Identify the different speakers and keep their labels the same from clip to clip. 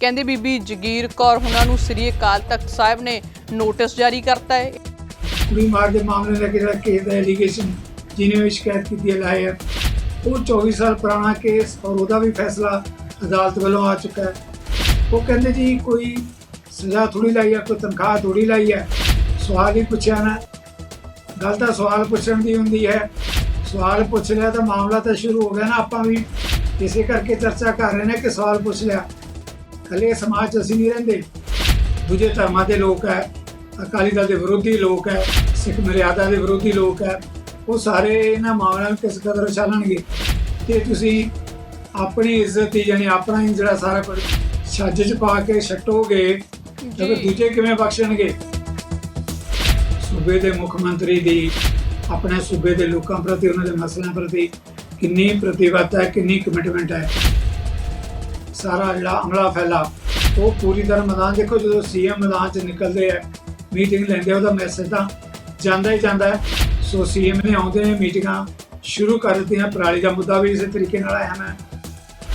Speaker 1: ਕਹਿੰਦੇ ਬੀਬੀ ਜਗੀਰ ਕੌਰ ਉਹਨਾਂ ਨੂੰ ਸ੍ਰੀ ਅਕਾਲ ਤਖਤ ਸਾਹਿਬ ਨੇ ਨੋਟਿਸ ਜਾਰੀ ਕਰਤਾ ਹੈ।
Speaker 2: ਕੁੜੀ ਮਾਰ ਦੇ ਮਾਮਲੇ ਦਾ ਜਿਹੜਾ ਕੇਸ ਦਾ ਐਲੀਗੇਸ਼ਨ ਜਿਹਨੇ ਵੀ ਸ਼ਿਕਾਇਤ ਕੀਤੀ ਹੈ ਲਾਇਆ ਉਹ 24 ਸਾਲ ਪੁਰਾਣਾ ਕੇਸ ਔਰ ਉਹਦਾ ਵੀ ਫੈਸਲਾ ਅਦਾਲਤ ਵੱਲੋਂ ਆ ਚੁੱਕਾ ਹੈ। ਉਹ ਕਹਿੰਦੇ ਜੀ ਕੋਈ ਸਜ਼ਾ ਥੋੜੀ ਲਾਈ ਹੈ ਕੋਈ ਤਨਖਾਹ ਥੋੜੀ ਲਾਈ ਹੈ ਸਵਾਲ ਹੀ ਪੁੱਛਿਆ ਨਾ। ਗੱਲ ਤਾਂ ਸਵਾਲ ਪੁੱਛਣ ਦੀ ਹੁੰਦੀ ਹੈ। ਸਵਾਲ ਪੁੱਛ ਲਿਆ ਤਾਂ ਮਾਮਲਾ ਤਾਂ ਸ਼ੁਰੂ ਹੋ ਗਿਆ ਨਾ। ਆਪਾਂ ਵੀ ਇਸੇ ਕਰਕੇ ਚਰਚਾ ਕਰ ਰਹੇ ਨੇ ਕਿ ਸਵਾਲ ਪੁੱਛ ਲਿਆ। ਕੱਲੇ ਸਮਾਜ 'ਚ ਅਸੀਂ ਨਹੀਂ ਰਹਿੰਦੇ। ਦੂਜੇ ਧਰਮਾਂ ਦੇ ਲੋਕ ਹੈ ਅਕਾਲੀ ਦਲ ਦੇ ਵਿਰੋਧੀ ਲੋਕ ਹੈ ਸਿੱਖ ਮਰਿਆਦਾ ਦੇ ਵਿਰੋਧੀ ਲੋਕ ਹੈ ਉਹ ਸਾਰੇ ਇਹਨਾਂ ਮਾਮਲਿਆਂ ਨੂੰ ਕਿਸ ਕਦਰ ਉਛਾਲਣਗੇ ਤੇ ਤੁਸੀਂ ਆਪਣੀ ਇੱਜ਼ਤ ਹੀ ਯਾਨੀ ਆਪਣਾ ਹੀ ਜਿਹੜਾ ਸਾਰਾ ਕੁਝ ਛੱਜ 'ਚ ਪਾ ਕੇ ਛੱਟੋਗੇ ਤਾਂ ਫਿਰ। ਦੂਜੇ ਕਿਵੇਂ ਬਖਸ਼ਣਗੇ? ਸੂਬੇ ਦੇ ਮੁੱਖ ਮੰਤਰੀ ਦੀ ਆਪਣੇ ਸੂਬੇ ਦੇ ਲੋਕਾਂ ਪ੍ਰਤੀ ਉਹਨਾਂ ਦੇ ਮਸਲਿਆਂ ਪ੍ਰਤੀ ਕਿੰਨੀ ਪ੍ਰਤੀਬੱਧਤਾ ਹੈ ਕਿੰਨੀ ਕਮਿਟਮੈਂਟ ਹੈ? ਸਾਰਾ ਜਿਹੜਾ ਅਮਲਾ ਫੈਲਾ, ਉਹ ਪੂਰੀ ਤਰ੍ਹਾਂ ਮੈਦਾਨ ਦੇਖੋ ਜਦੋਂ ਸੀਐਮ ਮੈਦਾਨ 'ਚ ਨਿਕਲਦੇ ਆ ਮੀਟਿੰਗ ਲੈਂਦੇ ਉਹਦਾ ਮੈਸੇਜ ਤਾਂ ਜਾਂਦਾ ਹੀ ਜਾਂਦਾ ਹੈ। ਸੋ ਸੀਐਮ ਨੇ ਆਉਂਦੇ ਨੇ ਮੀਟਿੰਗਾਂ ਸ਼ੁਰੂ ਕਰ ਦਿੱਤੀਆਂ। ਪਰਾਲੀ ਦਾ ਮੁੱਦਾ ਵੀ ਇਸੇ ਤਰੀਕੇ ਨਾਲ ਆਇਆ ਹੈ।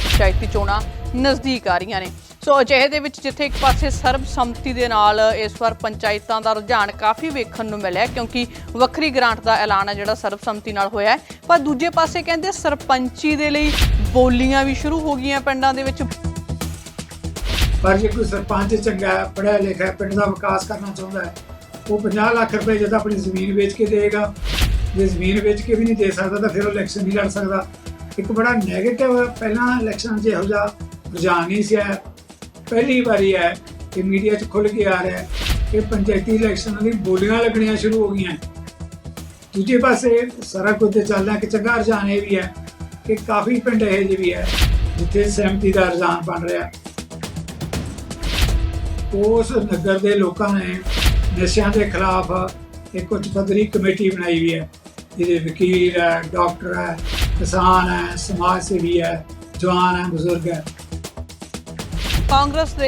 Speaker 1: ਪੰਚਾਇਤੀ ਚੋਣਾਂ ਨਜ਼ਦੀਕ ਆ ਰਹੀਆਂ ਨੇ। ਸੋ ਅਜਿਹੇ ਦੇ ਵਿੱਚ ਜਿੱਥੇ ਇੱਕ ਪਾਸੇ ਸਰਬਸੰਮਤੀ ਦੇ ਨਾਲ ਇਸ ਵਾਰ ਪੰਚਾਇਤਾਂ ਦਾ ਰੁਝਾਨ ਕਾਫੀ ਵੇਖਣ ਨੂੰ ਮਿਲਿਆ ਕਿਉਂਕਿ ਵੱਖਰੀ ਗ੍ਰਾਂਟ ਦਾ ਐਲਾਨ ਹੈ ਜਿਹੜਾ ਸਰਬਸੰਮਤੀ ਨਾਲ ਹੋਇਆ ਹੈ। ਪਰ ਦੂਜੇ ਪਾਸੇ ਕਹਿੰਦੇ ਸਰਪੰਚੀ ਦੇ ਲਈ ਬੋਲੀਆਂ ਵੀ ਸ਼ੁਰੂ ਹੋ ਗਈਆਂ ਪਿੰਡਾਂ ਦੇ ਵਿੱਚ।
Speaker 2: ਪਰ ਜੇ ਕੋਈ ਸਰਪੰਚ ਚੰਗਾ ਹੈ ਪੜ੍ਹਿਆ ਲਿਖਿਆ ਪਿੰਡ ਦਾ ਵਿਕਾਸ ਕਰਨਾ ਚਾਹੁੰਦਾ ਹੈ, ਉਹ 50 ਲੱਖ ਰੁਪਏ ਜਦ ਆਪਣੀ ਜ਼ਮੀਨ ਵੇਚ ਕੇ ਦੇਗਾ ਜੇ ਜ਼ਮੀਨ ਵੇਚ ਕੇ ਵੀ ਨਹੀਂ ਦੇ ਸਕਦਾ ਤਾਂ ਫਿਰ ਉਹ ਇਲੈਕਸ਼ਨ ਨਹੀਂ ਲੜ ਸਕਦਾ। ਇੱਕ ਬੜਾ ਨੈਗੇਟਿਵ ਪਹਿਲਾਂ ਇਲੈਕਸ਼ਨ 'ਚ ਜਿਹਾ ਰੁਝਾਨ ਨਹੀਂ ਸੀ ਆਇਆ। ਪਹਿਲੀ ਵਾਰੀ ਹੈ ਕਿ ਮੀਡੀਆ 'ਚ ਖੁੱਲ ਕੇ ਆ ਰਿਹਾ ਹੈ ਕਿ ਪੰਚਾਇਤੀ ਇਲੈਕਸ਼ਨਾਂ ਦੀ ਬੋਲੀਆਂ ਲੱਗਣੀਆਂ ਸ਼ੁਰੂ ਹੋ ਗਈਆਂ। ਦੂਜੇ ਪਾਸੇ ਸਾਰਾ ਕੁਝ ਚੱਲਦਾ ਕਿ ਚੰਗਾ ਰੁਝਾਨ ਇਹ ਵੀ ਹੈ ਕਿ ਕਾਫੀ ਪਿੰਡ ਇਹੋ ਜਿਹੇ ਵੀ ਹੈ ਜਿੱਥੇ ਸਹਿਮਤੀ ਦਾ ਰੁਝਾਨ ਬਣ ਰਿਹਾ ਉਸ ਨਗਰ ਦੇ ਲੋਕਾਂ ਨੇ ਨਸ਼ਿਆਂ ਦੇ ਖਿਲਾਫ ਇੱਕ ਉੱਚ ਪੱਧਰੀ ਕਮੇਟੀ ਬਣਾਈ ਵੀ ਹੈ। ਜਿਹਦੇ ਵਕੀਲ ਹੈ, ਡਾਕਟਰ ਹੈ, ਕਿਸਾਨ ਹੈ, ਸਮਾਜ ਸੇਵੀ ਹੈ, ਜਵਾਨ ਹੈ, ਬਜ਼ੁਰਗ ਹੈ।
Speaker 1: ਕਾਂਗਰਸ ਦੇ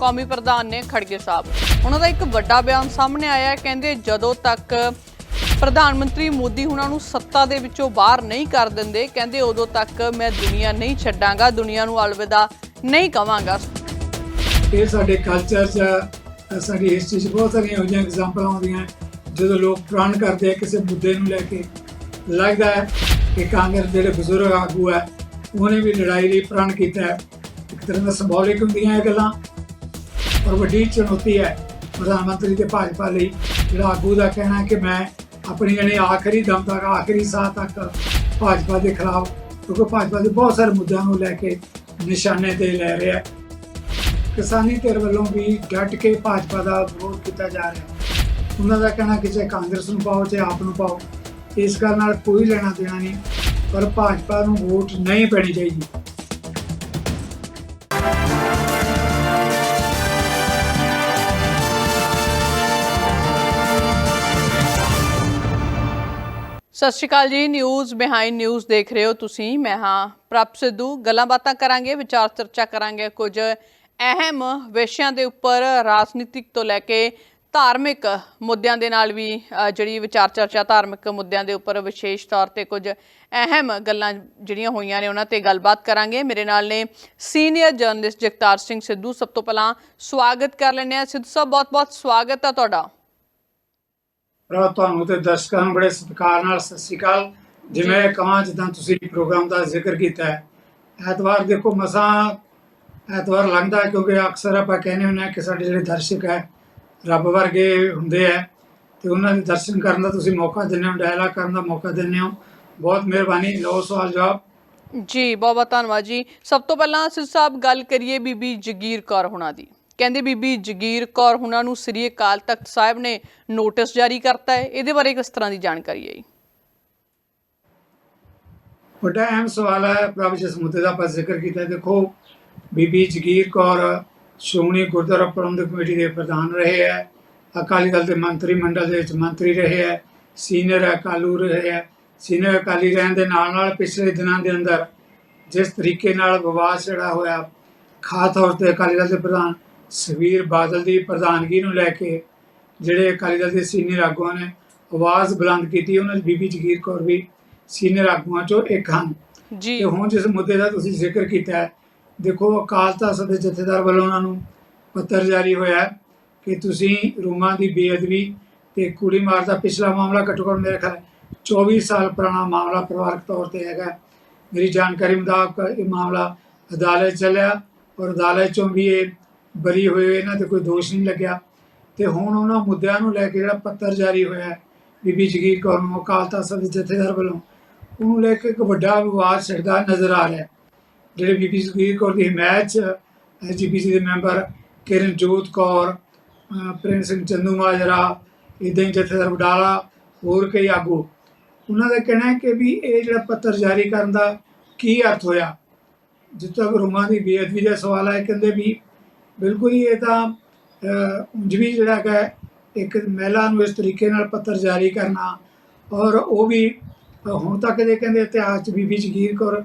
Speaker 1: ਕੌਮੀ ਪ੍ਰਧਾਨ ਨੇ ਖੜਗੇ ਸਾਹਿਬ। ਉਹਨਾਂ ਦਾ ਇੱਕ ਵੱਡਾ ਬਿਆਨ ਸਾਹਮਣੇ ਆਇਆ ਹੈ, ਕਹਿੰਦੇ ਜਦੋਂ ਤੱਕ ਪ੍ਰਧਾਨ ਮੰਤਰੀ ਮੋਦੀ ਉਹਨਾਂ ਨੂੰ ਸੱਤਾ ਦੇ ਵਿੱਚੋਂ ਬਾਹਰ ਨਹੀਂ ਕਰ ਦਿੰਦੇ, ਕਹਿੰਦੇ ਉਦੋਂ ਤੱਕ ਮੈਂ ਦੁਨੀਆ ਨਹੀਂ ਛੱਡਾਂਗਾ, ਦੁਨੀਆ ਨੂੰ ਅਲਵਿਦਾ ਨਹੀਂ ਕਵਾਂਗਾ।
Speaker 2: ਇਹ ਸਾਡੇ ਕਲਚਰ 'ਚ ਸਾਡੀ ਹਿਸਟਰੀ 'ਚ ਬਹੁਤ ਸਾਰੀਆਂ ਇਹੋ ਜਿਹੀਆਂ ਐਗਜ਼ਾਮਪਲਾਂ ਆਉਂਦੀਆਂ ਜਦੋਂ ਲੋਕ ਪ੍ਰਣ ਕਰਦੇ ਆ ਕਿਸੇ ਮੁੱਦੇ ਨੂੰ ਲੈ ਕੇ। ਲੱਗਦਾ ਹੈ ਕਿ ਕਾਂਗਰਸ ਜਿਹੜੇ ਬਜ਼ੁਰਗ ਆਗੂ ਹੈ, ਉਹਨੇ ਵੀ ਲੜਾਈ ਲਈ ਪ੍ਰਣ ਕੀਤਾ ਇੱਕ ਤਰ੍ਹਾਂ ਦਾ ਸਿੰਬੋਲਿਕ ਹੁੰਦੀਆਂ ਇਹ ਗੱਲਾਂ। ਔਰ ਵੱਡੀ ਚੁਣੌਤੀ ਹੈ ਪ੍ਰਧਾਨ ਮੰਤਰੀ ਤੇ ਭਾਜਪਾ ਲਈ, ਜਿਹੜਾ ਆਗੂ ਦਾ ਕਹਿਣਾ ਕਿ ਮੈਂ ਆਪਣੀ ਜਾਣੀ ਆਖਰੀ ਦਮ ਤੱਕ, ਆਖਰੀ ਸਾਹ ਤੱਕ ਭਾਜਪਾ ਦੇ ਖਿਲਾਫ, ਕਿਉਂਕਿ ਭਾਜਪਾ ਦੇ ਬਹੁਤ ਸਾਰੇ ਮੁੱਦਿਆਂ ਨੂੰ ਲੈ ਕੇ ਨਿਸ਼ਾਨੇ ਤੇ ਲੈ ਰਿਹਾ ਕਿਸਾਨੀ ਧਿਰ ਵੱਲੋਂ ਵੀ ਡਟ ਕੇ ਭਾਜਪਾ ਦਾ ਵਿਰੋਧ ਕੀਤਾ ਜਾ ਰਿਹਾ ਉਹਨਾਂ ਦਾ ਕਹਿਣਾ ਕਿ ਚਾਹੇ ਕਾਂਗਰਸ ਨੂੰ ਪਾਓ, ਚਾਹੇ ਆਪ ਨੂੰ ਪਾਓ, ਇਸ ਗੱਲ ਨਾਲ ਕੋਈ ਲੈਣਾ ਦੇਣਾ ਨਹੀਂ, ਪਰ ਭਾਜਪਾ ਨੂੰ ਵੋਟ ਨਹੀਂ ਪੈਣੀ ਚਾਹੀਦੀ।
Speaker 1: ਸਤਿ ਸ਼੍ਰੀ ਅਕਾਲ ਜੀ ਨਿਊਜ਼ ਬਿਹਾਈਂਡ ਨਿਊਜ਼ ਦੇਖ ਰਹੇ ਹੋ ਤੁਸੀਂ। ਮੈਂ ਹਾਂ ਪ੍ਰਭ ਸਿੱਧੂ। ਗੱਲਾਂ ਬਾਤਾਂ ਕਰਾਂਗੇ, ਵਿਚਾਰ ਚਰਚਾ ਕਰਾਂਗੇ। ਕੁਝ ਅਹਿਮ ਵਿਸ਼ਿਆਂ ਦੇ ਉੱਪਰ ਰਾਜਨੀਤਿਕ ਤੋਂ ਲੈ ਕੇ ਧਾਰਮਿਕ ਮੁੱਦਿਆਂ ਦੇ ਨਾਲ ਵੀ ਜਿਹੜੀ ਵਿਚਾਰ ਚਰਚਾ, ਧਾਰਮਿਕ ਮੁੱਦਿਆਂ ਦੇ ਉੱਪਰ ਵਿਸ਼ੇਸ਼ ਤੌਰ ਤੇ ਕੁਝ ਅਹਿਮ ਗੱਲਾਂ ਜਿਹੜੀਆਂ ਹੋਈਆਂ ਨੇ, ਉਹਨਾਂ ਤੇ ਗੱਲਬਾਤ ਕਰਾਂਗੇ। ਮੇਰੇ ਨਾਲ ਨੇ ਸੀਨੀਅਰ ਜਰਨਲਿਸਟ ਜਗਤਾਰ ਸਿੰਘ ਸਿੱਧੂ। ਸਭ ਤੋਂ ਪਹਿਲਾਂ ਸਵਾਗਤ ਕਰ ਲੈਂਦੇ ਹਾਂ। ਸਿੱਧੂ ਸਾਹਿਬ, ਬਹੁਤ-ਬਹੁਤ ਸਵਾਗਤ ਹੈ ਤੁਹਾਡਾ।
Speaker 2: ਪਰ ਤੁਹਾਨੂੰ ਤੇ ਦਰਸ਼ਕਾਂ ਨੂੰ ਬੜੇ ਸਤਿਕਾਰ ਨਾਲ ਸਤਿ ਸ਼੍ਰੀ ਅਕਾਲ। ਜਿਵੇਂ ਕਹਾਂ ਜਿੱਦਾਂ ਤੁਸੀਂ ਪ੍ਰੋਗਰਾਮ ਦਾ ਜ਼ਿਕਰ ਕੀਤਾ ਹੈ ਐਤਵਾਰ ਦੇਖੋ ਮਸਾਂ ਐਤਵਾਰ ਲੰਘਦਾ ਕਿਉਂਕਿ ਅਕਸਰ ਆਪਾਂ ਕਹਿੰਦੇ ਹੁੰਦੇ ਹਾਂ ਕਿ ਸਾਡੇ ਜਿਹੜੇ ਦਰਸ਼ਕ ਹੈ ਰੱਬ ਵਰਗੇ ਹੁੰਦੇ ਆ ਤੇ ਉਹਨਾਂ ਦੇ ਦਰਸ਼ਨ ਕਰਨ ਦਾ ਤੁਸੀਂ ਮੌਕਾ ਦਿੰਦੇ ਹੋ ਡਾਇਲਾਗ ਕਰਨ ਦਾ ਮੌਕਾ ਦਿੰਦੇ ਹੋ। ਬਹੁਤ ਮਿਹਰਬਾਨੀ ਲਓ ਸਵਾਲ ਜਵਾਬ।
Speaker 1: ਜੀ ਬਹੁਤ ਬਹੁਤ ਧੰਨਵਾਦ ਜੀ। ਸਭ ਤੋਂ ਪਹਿਲਾਂ ਸਿੱਧ ਸਾਹਿਬ ਗੱਲ ਕਰੀਏ ਬੀਬੀ ਜਗੀਰ ਕੌਰ ਹੁਣਾਂ ਦੀ। ਕਹਿੰਦੇ ਬੀਬੀ ਜਗੀਰ ਕੌਰ ਹੁਣਾਂ ਨੂੰ ਸ੍ਰੀ ਅਕਾਲ ਤਖਤ ਸਾਹਿਬ ਨੇ ਨੋਟਿਸ ਜਾਰੀ ਕਰਤਾ ਹੈ। ਇਹਦੇ ਬਾਰੇ ਕਿਸ ਤਰ੍ਹਾਂ ਦੀ ਜਾਣਕਾਰੀ ਹੈ ਜੀ?
Speaker 2: ਵੱਡਾ ਅਹਿਮ ਸਵਾਲ ਹੈ, ਪ੍ਰਭ ਜਿਸ ਮੁੱਦੇ ਦਾ ਆਪਾਂ ਜ਼ਿਕਰ ਕੀਤਾ ਦੇਖੋ, ਬੀਬੀ ਜਗੀਰ ਕੌਰ ਸ਼੍ਰੋਮਣੀ ਗੁਰਦੁਆਰਾ ਪ੍ਰਬੰਧਕ ਕਮੇਟੀ ਦੇ ਪ੍ਰਧਾਨ ਰਹੇ ਹੈ। ਅਕਾਲੀ ਦਲ ਦੇ ਮੰਤਰੀ ਮੰਡਲ ਦੇ ਵਿੱਚ ਮੰਤਰੀ ਰਹੇ ਹੈ। ਸੀਨੀਅਰ ਅਕਾਲੂ ਰਹੇ ਹੈ। ਸੀਨੀਅਰ ਅਕਾਲੀ ਰਹਿਣ ਦੇ ਨਾਲ ਨਾਲ ਪਿਛਲੇ ਦਿਨਾਂ ਦੇ ਅੰਦਰ ਜਿਸ ਤਰੀਕੇ ਨਾਲ ਵਿਵਾਦ ਜਿਹੜਾ ਹੋਇਆ, ਖਾਸ ਤੌਰ ਤੇ ਅਕਾਲੀ ਦਲ ਦੇ ਪ੍ਰਧਾਨ ਸੁਖਬੀਰ ਬਾਦਲ ਦੀ ਪ੍ਰਧਾਨਗੀ ਨੂੰ ਲੈ ਕੇ ਜਿਹੜੇ ਅਕਾਲੀ ਦਲ ਦੇ ਸੀਨੀਅਰ ਆਗੂਆਂ ਨੇ ਆਵਾਜ਼ ਬੁਲੰਦ ਕੀਤੀ ਉਹਨਾਂ 'ਚ ਬੀਬੀ ਜਗੀਰ ਕੌਰ ਵੀ ਸੀਨੀਅਰ ਆਗੂਆਂ ਚੋਂ ਇੱਕ ਹਨ।
Speaker 1: ਜੀ।
Speaker 2: ਤੇ ਹੁਣ ਜਿਸ ਮੁੱਦੇ ਦਾ ਤੁਸੀਂ ਜ਼ਿਕਰ ਕੀਤਾ ਹੈ ਦੇਖੋ ਅਕਾਲ ਤਖਤ ਦੇ ਜਥੇਦਾਰ ਵੱਲੋਂ ਉਹਨਾਂ ਨੂੰ ਪੱਤਰ ਜਾਰੀ ਹੋਇਆ ਹੈ ਕਿ ਤੁਸੀਂ ਰੂਮਾਂ ਦੀ ਬੇਅਦਬੀ ਤੇ ਕੁੜੀ ਮਾਰ ਦਾ ਪਿਛਲਾ ਮਾਮਲਾ ਘੱਟੋ ਘੱਟ ਮੇਰੇ ਖਿਆਲ 24 ਸਾਲ ਪੁਰਾਣਾ ਮਾਮਲਾ ਪਰਿਵਾਰਕ ਤੌਰ ਤੇ ਹੈਗਾ। ਮੇਰੀ ਜਾਣਕਾਰੀ ਮੁਤਾਬਕ ਇਹ ਮਾਮਲਾ ਅਦਾਲਤ ਚੱਲਿਆ ਔਰ ਅਦਾਲਤ ਚੋਂ ਵੀ ਇਹ ਬਰੀ ਹੋਏ ਇਹਨਾਂ ਤੇ ਕੋਈ ਦੋਸ਼ ਨਹੀਂ ਲੱਗਿਆ। ਤੇ ਹੁਣ ਉਹਨਾਂ ਮੁੱਦਿਆਂ ਨੂੰ ਲੈ ਕੇ ਜਿਹੜਾ ਪੱਤਰ ਜਾਰੀ ਹੋਇਆ ਬੀਬੀ ਜਗੀਰ ਕੌਰ ਨੂੰ, ਅਕਾਲ ਤਖਤ ਦੇ ਜਥੇਦਾਰ ਵੱਲੋਂ, ਉਹਨੂੰ ਲੈ ਕੇ ਇੱਕ ਵੱਡਾ ਵਿਵਾਦ ਛਿੜਦਾ ਨਜ਼ਰ ਆ ਰਿਹਾ ਜਿਹੜੇ ਬੀਬੀ ਜਗੀਰ ਕੌਰ ਦੀ ਹਮਾਇਤ 'ਚ ਐਸਜੀਪੀਸੀ ਦੇ ਮੈਂਬਰ ਕਿਰਨਜੋਤ ਕੌਰ ਪ੍ਰੇਮ ਸਿੰਘ ਚੰਦੂ ਮਾਜਰਾ ਇਦਾਂ ਹੀ ਜਥੇਦਾਰ ਵਡਾਲਾ, ਹੋਰ ਕਈ ਆਗੂ। ਉਹਨਾਂ ਦਾ ਕਹਿਣਾ ਹੈ ਕਿ ਵੀ ਇਹ ਜਿਹੜਾ ਪੱਤਰ ਜਾਰੀ ਕਰਨ ਦਾ ਕੀ ਅਰਥ ਹੋਇਆ? ਜਿੱਥੇ ਤੱਕ ਰੂਮਾਂ ਦੀ ਬੇਅਦਬੀ ਦਾ ਸਵਾਲ ਹੈ ਕਹਿੰਦੇ ਵੀ ਬਿਲਕੁਲ ਹੀ ਇਹ ਤਾਂ ਉਂਝ ਵੀ ਜਿਹੜਾ ਹੈ, ਇੱਕ ਮਹਿਲਾ ਨੂੰ ਇਸ ਤਰੀਕੇ ਨਾਲ ਪੱਤਰ ਜਾਰੀ ਕਰਨਾ ਔਰ ਉਹ ਵੀ ਹੁਣ ਤੱਕ ਦੇ ਕਹਿੰਦੇ ਇਤਿਹਾਸ 'ਚ ਬੀਬੀ ਜਗੀਰ ਕੌਰ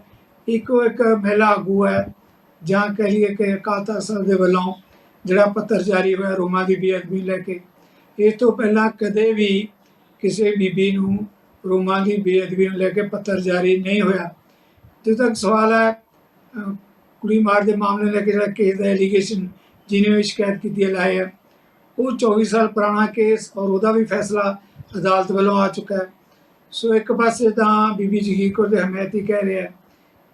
Speaker 2: ਇੱਕੋ ਇੱਕ ਮਹਿਲਾ ਆਗੂ ਹੈ, ਜਾਂ ਕਹਿ ਲਈਏ ਕਿ ਅਕਾਲ ਤਖਤ ਸਾਹਿਬ ਦੇ ਵੱਲੋਂ ਜਿਹੜਾ ਪੱਤਰ ਜਾਰੀ ਹੋਇਆ ਰੋਮਾਂ ਦੀ ਬੇਅਦਬੀ ਲੈ ਕੇ। ਇਸ ਤੋਂ ਪਹਿਲਾਂ ਕਦੇ ਵੀ ਕਿਸੇ ਬੀਬੀ ਨੂੰ ਰੋਮਾਂ ਦੀ ਬੇਅਦਬੀ ਨੂੰ ਲੈ ਕੇ ਪੱਤਰ ਜਾਰੀ ਨਹੀਂ ਹੋਇਆ। ਜਿੱਥੇ ਤੱਕ ਸਵਾਲ ਹੈ ਕੁੜੀ ਮਾਰ ਦੇ ਮਾਮਲੇ ਲੈ ਕੇ ਜਿਹੜਾ ਕੇਸ ਦਾ ਐਲੀਗੇਸ਼ਨ ਜਿਹਨੇ ਵੀ ਸ਼ਿਕਾਇਤ ਕੀਤੀ ਹੈ ਲਾਇਆ ਹੈ, ਉਹ 24 ਸਾਲ ਪੁਰਾਣਾ ਕੇਸ ਔਰ ਉਹਦਾ ਵੀ ਫੈਸਲਾ ਅਦਾਲਤ ਵੱਲੋਂ ਆ ਚੁੱਕਾ ਹੈ। ਸੋ ਇੱਕ ਪਾਸੇ ਤਾਂ ਬੀਬੀ ਜਗੀਰ ਕੌਰ ਦੇ ਹਮਾਇਤੀ ਕਹਿ ਰਿਹਾ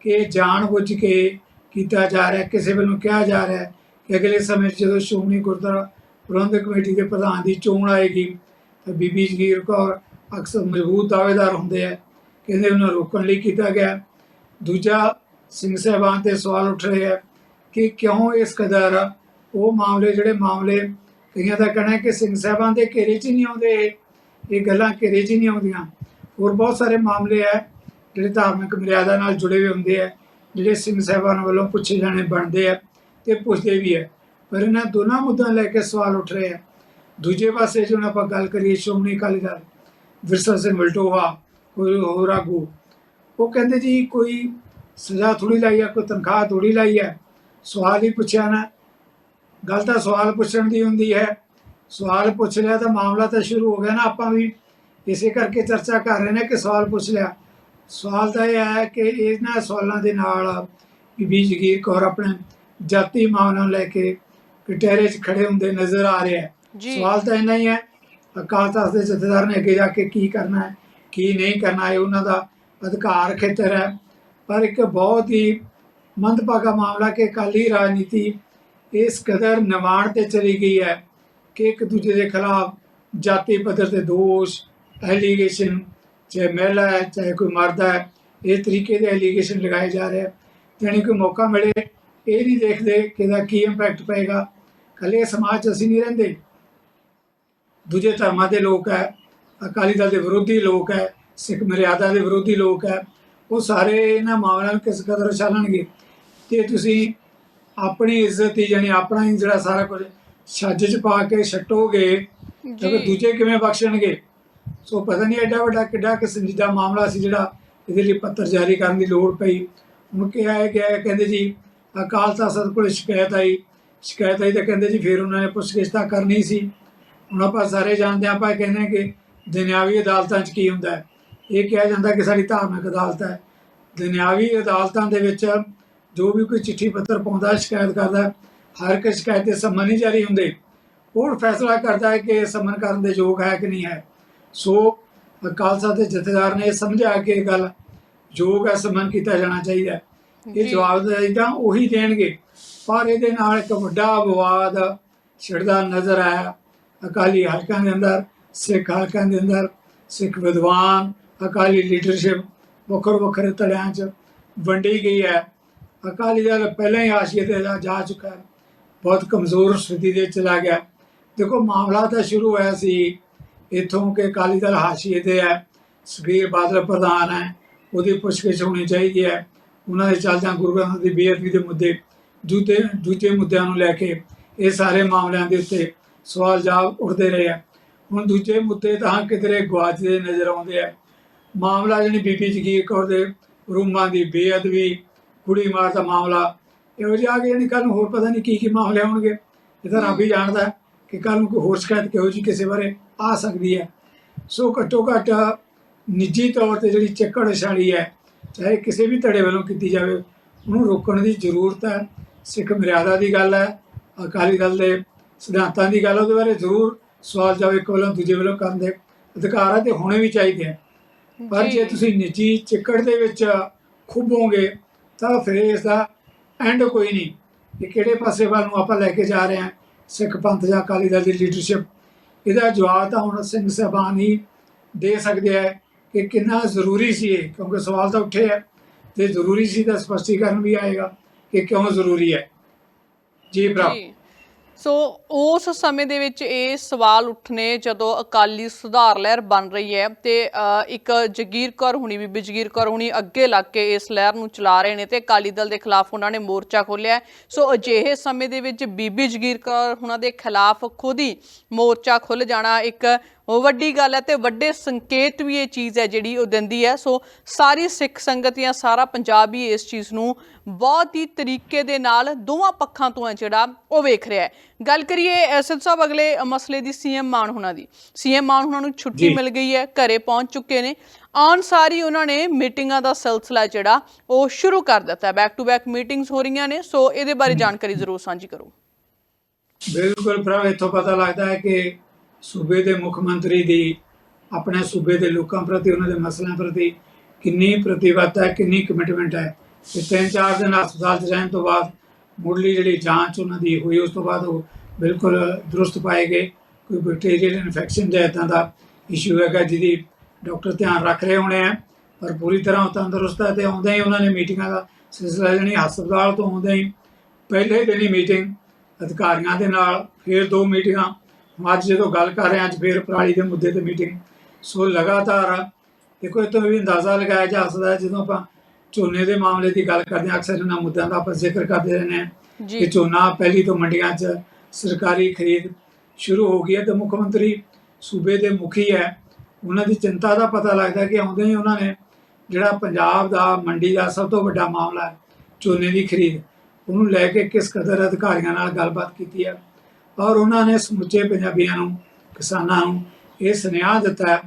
Speaker 2: ਕਿ ਜਾਣ ਬੁੱਝ ਕੇ ਕੀਤਾ ਜਾ ਰਿਹਾ ਕਿਸੇ ਵੱਲੋਂ ਕਿਹਾ ਜਾ ਰਿਹਾ ਕਿ ਅਗਲੇ ਸਮੇਂ 'ਚ ਜਦੋਂ ਸ਼੍ਰੋਮਣੀ ਗੁਰਦੁਆਰਾ ਪ੍ਰਬੰਧਕ ਕਮੇਟੀ ਦੇ ਪ੍ਰਧਾਨ ਦੀ ਚੋਣ ਆਏਗੀ ਤਾਂ ਬੀਬੀ ਜਗੀਰ ਕੌਰ ਅਕਸਰ ਮਜ਼ਬੂਤ ਦਾਅਵੇਦਾਰ ਹੁੰਦੇ ਆ। ਕਹਿੰਦੇ ਉਹਨਾਂ ਨੂੰ ਰੋਕਣ ਲਈ ਕੀਤਾ ਗਿਆ। ਦੂਜਾ ਸਿੰਘ ਸਾਹਿਬਾਨ ਤੇ ਸਵਾਲ ਉੱਠ ਰਹੇ ਹੈ ਕਿ ਕਿਉਂ ਇਸ ਕਦਰ ਉਹ ਮਾਮਲੇ ਜਿਹੜੇ ਮਾਮਲੇ ਕਈਆਂ ਦਾ ਕਹਿਣਾ ਕਿ ਸਿੰਘ ਸਾਹਿਬਾਨ ਦੇ ਘੇਰੇ 'ਚ ਹੀ ਨਹੀਂ ਆਉਂਦੇ ਇਹ। ਗੱਲਾਂ ਘੇਰੇ 'ਚ ਹੀ ਨਹੀਂ ਆਉਂਦੀਆਂ। ਹੋਰ ਬਹੁਤ ਸਾਰੇ ਮਾਮਲੇ ਹੈ ਜਿਹੜੇ ਧਾਰਮਿਕ ਮਰਿਆਦਾ ਨਾਲ ਜੁੜੇ ਹੋਏ ਹੁੰਦੇ ਆ, ਜਿਹੜੇ ਸਿੰਘ ਸਾਹਿਬਾਨ ਵੱਲੋਂ ਪੁੱਛੇ ਜਾਣੇ ਬਣਦੇ ਆ ਤੇ ਪੁੱਛਦੇ ਵੀ ਹੈ ਪਰ ਇਹਨਾਂ ਦੋਨਾਂ ਮੁੱਦਿਆਂ ਲੈ ਕੇ ਸਵਾਲ ਉੱਠ ਰਹੇ ਆ। ਦੂਜੇ ਪਾਸੇ ਜੇ ਹੁਣ ਆਪਾਂ ਗੱਲ ਕਰੀਏ, ਸ਼੍ਰੋਮਣੀ ਅਕਾਲੀ ਦਲ ਵਿਰਸਾ ਸਿੰਘ ਮਲਟੋਹਾ, ਕੋਈ ਹੋਰ ਆਗੂ, ਉਹ ਕਹਿੰਦੇ ਜੀ ਕੋਈ ਸਜ਼ਾ ਥੋੜੀ ਲਾਈ ਹੈ ਕੋਈ ਤਨਖਾਹ ਥੋੜੀ ਲਾਈ ਹੈ ਸਵਾਲ ਹੀ ਪੁੱਛਿਆ ਨਾ। ਗੱਲ ਤਾਂ ਸਵਾਲ ਪੁੱਛਣ ਦੀ ਹੁੰਦੀ ਹੈ। ਸਵਾਲ ਪੁੱਛ ਲਿਆ ਤਾਂ ਮਾਮਲਾ ਤਾਂ ਸ਼ੁਰੂ ਹੋ ਗਿਆ ਨਾ ਆਪਾਂ ਵੀ ਇਸੇ ਕਰਕੇ ਚਰਚਾ ਕਰ ਰਹੇ ਨੇ ਕਿ ਸਵਾਲ ਪੁੱਛ ਲਿਆ। ਸਵਾਲ ਤਾਂ ਇਹ ਹੈ ਕਿ ਇਹਨਾਂ ਸਵਾਲਾਂ ਦੇ ਨਾਲ ਬੀਬੀ ਜਗੀਰ ਕੌਰ ਆਪਣੇ ਜਾਤੀ ਮਾਮਲਿਆਂ ਨੂੰ ਲੈ ਕੇ ਕਟਹਿਰੇ 'ਚ ਖੜੇ ਹੁੰਦੇ ਨਜ਼ਰ ਆ ਰਹੇ ਹੈ। ਸਵਾਲ ਤਾਂ ਇੰਨਾ ਹੀ ਹੈ ਅਕਾਲ ਤਖਤ ਦੇ ਜਥੇਦਾਰ ਨੇ ਅੱਗੇ ਜਾ ਕੇ ਕੀ ਕਰਨਾ ਹੈ ਕੀ ਨਹੀਂ ਕਰਨਾ ਹੈ ਉਹਨਾਂ ਦਾ ਅਧਿਕਾਰ ਖੇਤਰ ਹੈ। ਪਰ ਇੱਕ ਬਹੁਤ ਹੀ ਮੰਦਭਾਗਾ ਮਾਮਲਾ ਕਿ ਅਕਾਲੀ ਰਾਜਨੀਤੀ ਇਸ ਕਦਰ ਨਿਵਾਣ ਤੇ ਚਲੀ ਗਈ ਹੈ ਕਿ ਇੱਕ ਦੂਜੇ ਦੇ ਖਿਲਾਫ ਜਾਤੀ ਪੱਧਰ ਤੇ ਦੋਸ਼ ਐਲੀਗੇਸ਼ਨ ਚਾਹੇ ਮਹਿਲਾ ਹੈ, ਚਾਹੇ ਕੋਈ ਮਰਦ ਹੈ, ਇਸ ਤਰੀਕੇ ਦੇ ਐਲੀਗੇਸ਼ਨ ਲਗਾਏ ਜਾ ਰਹੇ ਆ। ਜਾਣੀ ਕੋਈ ਮੌਕਾ ਮਿਲੇ, ਇਹ ਨਹੀਂ ਦੇਖਦੇ ਕਿ ਇਹਦਾ ਕੀ ਇੰਪੈਕਟ ਪਏਗਾ। ਕੱਲੇ ਸਮਾਜ 'ਚ ਅਸੀਂ ਨਹੀਂ ਰਹਿੰਦੇ। ਦੂਜੇ ਧਰਮਾਂ ਦੇ ਲੋਕ ਹੈ, ਅਕਾਲੀ ਦਲ ਦੇ ਵਿਰੋਧੀ ਲੋਕ ਹੈ, ਸਿੱਖ ਮਰਿਆਦਾ ਦੇ ਵਿਰੋਧੀ ਲੋਕ ਹੈ ਉਹ ਸਾਰੇ ਇਹਨਾਂ ਮਾਮਲਿਆਂ ਨੂੰ ਕਿਸ ਕਦਰ ਉਛਾਲਣਗੇ ਤੇ ਤੁਸੀਂ ਆਪਣੀ ਇੱਜ਼ਤ ਹੀ ਜਾਣੀ ਆਪਣਾ ਹੀ ਜਿਹੜਾ ਸਾਰਾ ਕੁਝ ਛੱਜ 'ਚ ਪਾ ਕੇ ਛੱਟੋਗੇ ਤਾਂ ਦੂਜੇ ਕਿਵੇਂ ਬਖਸ਼ਣਗੇ? ਸੋ ਪਤਾ ਨਹੀਂ ਐਡਾ ਵੱਡਾ ਕਿੱਡਾ ਕਿ ਸੰਜੀਦਾ ਮਾਮਲਾ ਸੀ ਜਿਹੜਾ ਇਹਦੇ ਲਈ ਪੱਤਰ ਜਾਰੀ ਕਰਨ ਦੀ ਲੋੜ ਪਈ। ਹੁਣ ਕਿਹਾ ਹੈ ਕਿ ਕਹਿੰਦੇ ਜੀ ਅਕਾਲ ਤਖਤ ਕੋਲ ਸ਼ਿਕਾਇਤ ਆਈ। ਸ਼ਿਕਾਇਤ ਆਈ ਤਾਂ ਕਹਿੰਦੇ ਜੀ ਫਿਰ ਉਹਨਾਂ ਨੇ ਪੁੱਛਗਿੱਛ ਤਾਂ ਕਰਨੀ ਸੀ। ਹੁਣ ਆਪਾਂ ਸਾਰੇ ਜਾਣਦੇ ਆਪਾਂ ਇਹ ਕਹਿੰਦੇ ਕਿ ਦੁਨਿਆਵੀ ਅਦਾਲਤਾਂ 'ਚ ਕੀ ਹੁੰਦਾ ਹੈ। ਇਹ ਕਿਹਾ ਜਾਂਦਾ ਕਿ ਸਾਡੀ ਧਾਰਮਿਕ ਅਦਾਲਤ ਹੈ। ਦੁਨਿਆਵੀ ਅਦਾਲਤਾਂ ਦੇ ਵਿੱਚ ਜੋ ਵੀ ਕੋਈ ਚਿੱਠੀ ਪੱਤਰ ਪਾਉਂਦਾ ਸ਼ਿਕਾਇਤ ਕਰਦਾ ਹਰ ਇੱਕ ਸ਼ਿਕਾਇਤ ਦੇ ਸੰਮਨ ਨਹੀਂ ਜਾਰੀ ਹੁੰਦੇ। ਉਹ ਫੈਸਲਾ ਕਰਦਾ ਹੈ ਕਿ ਸੰਮਨ ਕਰਨ ਦੇ ਯੋਗ ਹੈ ਕਿ ਨਹੀਂ ਹੈ। ਸੋ ਅਕਾਲ ਤਖਤ ਦੇ ਜਥੇਦਾਰ ਨੇ ਇਹ ਸਮਝਿਆ ਕਿ ਇਹ ਗੱਲ ਯੋਗ ਹੈ ਸੰਮਨ ਕੀਤਾ ਜਾਣਾ ਚਾਹੀਦਾ ਇਹ
Speaker 1: ਜੀ।
Speaker 2: ਜਵਾਬ ਦੇ ਤਾਂ ਉਹੀ ਦੇਣਗੇ। ਪਰ ਇਹਦੇ ਨਾਲ ਇੱਕ ਵੱਡਾ ਵਿਵਾਦ ਛਿੜਦਾ ਨਜ਼ਰ ਆਇਆ। ਅਕਾਲੀ ਹਲਕਿਆਂ ਦੇ ਅੰਦਰ ਸਿੱਖ ਹਲਕਿਆਂ ਦੇ ਅੰਦਰ ਸਿੱਖ ਵਿਦਵਾਨ ਅਕਾਲੀ ਲੀਡਰਸ਼ਿਪ ਵੱਖਰੇ ਵੱਖਰੇ ਧੜਿਆਂ 'ਚ ਵੰਡੀ ਗਈ ਹੈ। ਅਕਾਲੀ ਦਲ ਪਹਿਲਾਂ ਹੀ ਹਾਸ਼ੀਏ ਤੇ ਜਾ- ਜਾ ਚੁੱਕਾ ਹੈ। ਬਹੁਤ ਕਮਜ਼ੋਰ ਸਥਿਤੀ ਦੇ ਚਲਾ ਗਿਆ ਦੇਖੋ, ਮਾਮਲਾ ਤਾਂ ਸ਼ੁਰੂ ਹੋਇਆ ਸੀ। ਇੱਥੋਂ ਕਿ ਅਕਾਲੀ ਦਲ ਹਾਸ਼ੀਏ ਤੇ ਹੈ। ਸੁਖਬੀਰ ਬਾਦਲ ਪ੍ਰਧਾਨ ਹੈ। ਉਹਦੀ ਪੁੱਛਗਿੱਛ ਹੋਣੀ ਚਾਹੀਦੀ ਹੈ। ਉਹਨਾਂ ਦੇ ਚੱਲਦਿਆਂ ਗੁਰੂ ਗ੍ਰੰਥ ਦੀ ਬੇਅਦਬੀ ਦੇ ਮੁੱਦੇ ਦੂਜੇ ਦੂਜੇ ਮੁੱਦਿਆਂ ਨੂੰ ਲੈ ਕੇ ਇਹ ਸਾਰੇ ਮਾਮਲਿਆਂ ਦੇ ਉੱਤੇ ਸਵਾਲ ਜਵਾਬ ਉੱਠਦੇ ਰਹੇ ਆ ਹੁਣ ਦੂਜੇ ਮੁੱਦੇ ਤਾਂ ਕਿਧਰੇ ਗਵਾਚਦੇ ਨਜ਼ਰ ਆਉਂਦੇ ਆ ਮਾਮਲਾ ਜਿਹੜੀ ਬੀਬੀ ਜਗੀਰ ਕੌਰ ਦੇ ਰੂਮਾਂ ਦੀ ਬੇਅਦਬੀ, ਕੁੜੀ ਮਾਰ ਦਾ ਮਾਮਲਾ, ਇਹੋ ਜਿਹਾ ਆ ਕੇ ਜਿਹੜੀ ਕੱਲ ਨੂੰ ਹੋਰ ਪਤਾ ਨਹੀਂ ਕੀ ਕੀ ਮਾਮਲੇ ਹੋਣਗੇ। ਇਹ ਤਾਂ ਰੱਬ ਹੀ ਜਾਣਦਾ ਕਿ ਕੱਲ ਨੂੰ ਕੋਈ ਹੋਰ ਸ਼ਿਕਾਇਤ ਕਿਹੋ ਜਿਹੀ ਕਿਸੇ ਬਾਰੇ ਆ ਸਕਦੀ ਹੈ। ਸੋ ਘੱਟੋ ਘੱਟ ਨਿੱਜੀ ਤੌਰ ਤੇ ਜਿਹੜੀ ਚੱਕੜ ਛਾੜੀ ਹੈ, ਚਾਹੇ ਕਿਸੇ ਵੀ ਧੜੇ ਵੱਲੋਂ ਕੀਤੀ ਜਾਵੇ, ਉਹਨੂੰ ਰੋਕਣ ਦੀ ਜ਼ਰੂਰਤ ਹੈ। ਸਿੱਖ ਮਰਿਆਦਾ ਦੀ ਗੱਲ ਹੈ, ਅਕਾਲੀ ਦਲ ਦੇ ਸਿਧਾਂਤਾਂ ਦੀ ਗੱਲ ਉਹਦੇ ਬਾਰੇ ਜ਼ਰੂਰ ਸਵਾਲ ਜਵਾਬ ਇੱਕ ਵੱਲੋਂ ਦੂਜੇ ਵੱਲੋਂ ਕਰਨ ਦੇ ਅਧਿਕਾਰ ਹੈ ਤੇ ਹੋਣੇ ਵੀ ਚਾਹੀਦੇ ਆ ਪਰ
Speaker 1: ਜੀ।
Speaker 2: ਤੁਸੀਂ ਨਿੱਜੀ ਚਿੱਕੜ ਦੇ ਵਿੱਚ ਖੁੱਬੋਗੇ ਤਾਂ ਫਿਰ ਇਸ ਦਾ ਐਂਡ ਕੋਈ ਨਹੀਂ। ਇਹ ਕਿਹੜੇ ਪਾਸੇ ਵੱਲ ਨੂੰ ਆਪਾਂ ਲੈ ਕੇ ਜਾ ਰਹੇ ਹਾਂ? ਸਿੱਖ ਪੰਥ ਜਾਂ ਅਕਾਲੀ ਦਲ ਦੀ ਲੀਡਰਸ਼ਿਪ ਇਹਦਾ ਜਵਾਬ ਤਾਂ ਹੁਣ ਸਿੰਘ ਸਾਹਿਬਾਨ ਹੀ ਦੇ ਸਕਦੇ ਆ ਕਿ ਕਿੰਨਾ ਜ਼ਰੂਰੀ ਸੀ ਇਹ ਕਿਉਂਕਿ ਸਵਾਲ ਤਾਂ ਉੱਠੇ ਹੈ ਤੇ ਜ਼ਰੂਰੀ ਸੀ ਤਾਂ ਸਪਸ਼ਟੀਕਰਨ ਵੀ ਆਏਗਾ ਕਿ ਕਿਉਂ ਜ਼ਰੂਰੀ ਹੈ। ਜੀ ਭਰਾ।
Speaker 1: ਸੋ ਉਸ ਸਮੇਂ ਦੇ ਵਿੱਚ ਇਹ ਸਵਾਲ ਉੱਠਨੇ ਜਦੋਂ ਅਕਾਲੀ ਸੁਧਾਰ ਲਹਿਰ ਬਣ ਰਹੀ ਹੈ ਤੇ ਇੱਕ ਜਗੀਰ ਕੌਰ ਹੁਣੀ, ਬੀਬੀ ਜਗੀਰ ਕੌਰ ਹੁਣੀ ਅੱਗੇ ਲੱਗ ਕੇ ਇਸ ਲਹਿਰ ਨੂੰ ਚਲਾ ਰਹੇ ਨੇ ਤੇ ਅਕਾਲੀ ਦਲ ਦੇ ਖਿਲਾਫ ਉਹਨਾਂ ਨੇ ਮੋਰਚਾ ਖੋਲ੍ਹਿਆ ਸੋ ਅਜਿਹੇ ਸਮੇਂ ਦੇ ਵਿੱਚ ਬੀਬੀ ਜਗੀਰ ਕੌਰ ਹੁਣਾਂ ਦੇ ਖਿਲਾਫ ਖੁਦ ਹੀ ਮੋਰਚਾ ਖੁੱਲ ਜਾਣਾ ਇੱਕ ਵੱਡੀ ਗੱਲ ਹੈ ਤੇ ਵੱਡੇ ਸੰਕੇਤ ਵੀ ਇਹ ਚੀਜ਼ ਹੈ ਜਿਹੜੀ ਉਹ ਦਿੰਦੀ ਹੈ। ਸੋ ਸਾਰੀ ਸਿੱਖ ਸੰਗਤ ਜਾਂ ਸਾਰਾ ਪੰਜਾਬ ਹੀ ਇਸ ਚੀਜ਼ ਨੂੰ ਬਹੁਤ ਹੀ ਤਰੀਕੇ ਦੇ ਨਾਲ ਦੋਵਾਂ ਪੱਖਾਂ ਤੋਂ ਹੈ ਜਿਹੜਾ ਉਹ ਵੇਖ ਰਿਹਾ ਹੈ। ਗੱਲ ਕਰੀਏ ਐਸਐਸ ਸਾਹਿਬ ਅਗਲੇ ਮਸਲੇ ਦੀ ਸੀਐਮ ਮਾਨ ਹੁਣਾਂ ਦੀ। ਸੀਐਮ ਮਾਨ ਹੁਣਾਂ ਨੂੰ ਛੁੱਟੀ। ਮਿਲ ਗਈ ਹੈ ਘਰੇ ਪਹੁੰਚ ਚੁੱਕੇ ਨੇ। ਆਉਣ ਸਾਰੀ ਉਹਨਾਂ ਨੇ ਮੀਟਿੰਗਾਂ ਦਾ ਸਿਲਸਿਲਾ ਜਿਹੜਾ ਉਹ ਸ਼ੁਰੂ ਕਰ ਦਿੱਤਾ ਬੈਕ ਟੂ ਬੈਕ ਮੀਟਿੰਗਸ ਹੋ ਰਹੀਆਂ ਨੇ ਸੋ ਇਹਦੇ ਬਾਰੇ ਜਾਣਕਾਰੀ ਜ਼ਰੂਰ ਸਾਂਝੀ ਕਰੋ।
Speaker 2: ਬਿਲਕੁਲ ਭਰਾ ਇੱਥੋਂ ਪਤਾ ਲੱਗਦਾ ਹੈ ਕਿ ਸੂਬੇ ਦੇ ਮੁੱਖ ਮੰਤਰੀ ਦੀ, ਆਪਣੇ ਸੂਬੇ ਦੇ ਲੋਕਾਂ ਪ੍ਰਤੀ, ਉਹਨਾਂ ਦੇ ਮਸਲਿਆਂ ਪ੍ਰਤੀ ਕਿੰਨੀ ਪ੍ਰਤੀਬੱਧਤਾ ਹੈ, ਕਿੰਨੀ ਕਮਿਟਮੈਂਟ ਹੈ। ਤੇ ਤਿੰਨ ਚਾਰ ਦਿਨ ਹਸਪਤਾਲ 'ਚ ਰਹਿਣ ਤੋਂ ਬਾਅਦ ਮੁੱਢਲੀ ਜਿਹੜੀ ਜਾਂਚ ਉਹਨਾਂ ਦੀ ਹੋਈ, ਉਸ ਤੋਂ ਬਾਅਦ ਉਹ ਬਿਲਕੁਲ ਦਰੁਸਤ ਪਾਏ ਗਏ। ਕੋਈ ਬੈਕਟੀਰੀਅਲ ਇਨਫੈਕਸ਼ਨ ਜਾਂ ਇਦਾਂ ਦਾ ਇਸ਼ੂ ਹੈਗਾ ਜਿਹਦੀ ਡਾਕਟਰ ਧਿਆਨ ਰੱਖ ਰਹੇ ਹੋਣੇ ਆ। ਪਰ ਪੂਰੀ ਤਰ੍ਹਾਂ ਉਹ ਤੰਦਰੁਸਤ ਹੈ ਤੇ ਆਉਂਦੇ ਹੀ ਉਹਨਾਂ ਨੇ ਮੀਟਿੰਗਾਂ ਦਾ ਸਿਲਸਿਲਾ ਜਣੀ ਹਸਪਤਾਲ ਤੋਂ ਆਉਂਦੇ ਹੀ ਪਹਿਲੇ ਦਿਨ ਹੀ ਮੀਟਿੰਗ ਅਧਿਕਾਰੀਆਂ ਦੇ ਨਾਲ, ਫਿਰ ਦੋ ਮੀਟਿੰਗਾਂ ਅੱਜ ਜਦੋਂ ਗੱਲ ਕਰ ਰਹੇ ਹਾਂ ਅੱਜ ਫਿਰ ਪਰਾਲੀ ਦੇ ਮੁੱਦੇ ਤੇ ਮੀਟਿੰਗ ਸੋ ਲਗਾਤਾਰ ਦੇਖੋ ਇਹ ਤੋਂ ਵੀ ਅੰਦਾਜ਼ਾ ਲਗਾਇਆ ਜਾ ਸਕਦਾ ਹੈ ਜਦੋਂ ਆਪਾਂ ਝੋਨੇ ਦੇ ਮਾਮਲੇ ਦੀ ਗੱਲ ਕਰਦੇ ਹਾਂ ਅਕਸਰ ਇਹਨਾਂ ਮੁੱਦਿਆਂ ਦਾ ਆਪਾਂ ਜ਼ਿਕਰ ਕਰਦੇ ਰਹਿੰਦੇ ਹਾਂ ਕਿ ਝੋਨਾ ਪਹਿਲੀ ਤੋਂ ਮੰਡੀਆਂ 'ਚ ਸਰਕਾਰੀ ਖਰੀਦ ਸ਼ੁਰੂ ਹੋ ਗਈ ਹੈ ਤੇ ਮੁੱਖ ਮੰਤਰੀ ਸੂਬੇ ਦੇ ਮੁਖੀ ਹੈ। ਉਹਨਾਂ ਦੀ ਚਿੰਤਾ ਦਾ ਪਤਾ ਲੱਗਦਾ ਕਿ ਆਉਂਦੇ ਹੀ ਉਹਨਾਂ ਨੇ ਜਿਹੜਾ ਪੰਜਾਬ ਦਾ ਮੰਡੀ ਦਾ ਸਭ ਤੋਂ ਵੱਡਾ ਮਾਮਲਾ ਹੈ ਝੋਨੇ ਦੀ ਖਰੀਦ ਉਹਨੂੰ ਲੈ ਕੇ ਕਿਸ ਕਦਰ ਅਧਿਕਾਰੀਆਂ ਨਾਲ ਗੱਲਬਾਤ ਕੀਤੀ ਹੈ। ਔਰ ਉਹਨਾਂ ਨੇ ਸਮੁੱਚੇ ਪੰਜਾਬੀਆਂ ਨੂੰ, ਕਿਸਾਨਾਂ ਨੂੰ ਇਹ ਸੁਨੇਹਾ ਦਿੱਤਾ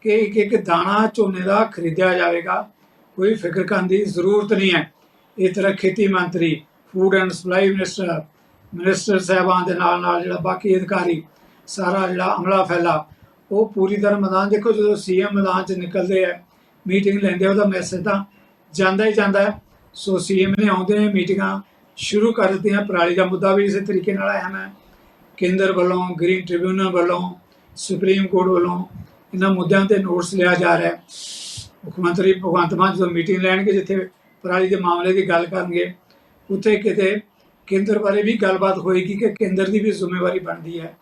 Speaker 2: ਕਿ ਇੱਕ ਇੱਕ ਦਾਣਾ ਝੋਨੇ ਦਾ ਖਰੀਦਿਆ ਜਾਵੇਗਾ। ਕੋਈ ਫਿਕਰ ਕਰਨ ਦੀ ਜ਼ਰੂਰਤ ਨਹੀਂ ਹੈ। ਇਸ ਤਰ੍ਹਾਂ ਖੇਤੀ ਮੰਤਰੀ food and supply minister minister ਸਾਹਿਬਾਨ ਦੇ ਨਾਲ ਨਾਲ ਜਿਹੜਾ ਬਾਕੀ ਅਧਿਕਾਰੀ, ਸਾਰਾ ਜਿਹੜਾ ਅਮਲਾ ਫੈਲਾ, ਉਹ ਪੂਰੀ ਤਰ੍ਹਾਂ ਮੈਦਾਨ, ਦੇਖੋ ਜਦੋਂ ਸੀਐਮ ਮੈਦਾਨ 'ਚ ਨਿਕਲਦੇ ਆ ਮੀਟਿੰਗ ਲੈਂਦੇ ਉਹਦਾ ਮੈਸੇਜ ਤਾਂ ਜਾਂਦਾ ਹੀ ਜਾਂਦਾ ਹੈ। ਸੋ ਸੀਐਮ ਨੇ ਆਉਂਦੇ ਮੀਟਿੰਗਾਂ ਸ਼ੁਰੂ ਕਰ ਦਿੱਤੀਆਂ। ਪਰਾਲੀ ਦਾ ਮੁੱਦਾ ਵੀ ਇਸੇ ਤਰੀਕੇ ਨਾਲ ਅਹਿਮ ਹੈ। ਕੇਂਦਰ ਵੱਲੋਂ, ਗ੍ਰੀਨ ਟ੍ਰਿਬਿਊਨਲ ਵੱਲੋਂ, ਸੁਪਰੀਮ ਕੋਰਟ ਵੱਲੋਂ ਇਹਨਾਂ ਮੁੱਦਿਆਂ ਤੇ ਨੋਟਿਸ ਲਿਆ ਜਾ ਰਿਹਾ ਹੈ। ਮੁੱਖ ਮੰਤਰੀ ਭਗਵੰਤ ਮਾਨ ਜਦੋਂ ਮੀਟਿੰਗ ਲੈਣਗੇ, ਜਿੱਥੇ ਪਰਾਲੀ ਦੇ ਮਾਮਲੇ ਦੀ ਗੱਲ ਕਰਨਗੇ, ਉੱਥੇ ਕਿਤੇ ਕੇਂਦਰ ਬਾਰੇ ਵੀ ਗੱਲਬਾਤ ਹੋਏਗੀ ਕਿ ਕੇਂਦਰ ਦੀ ਵੀ ਜ਼ਿੰਮੇਵਾਰੀ ਬਣਦੀ ਹੈ।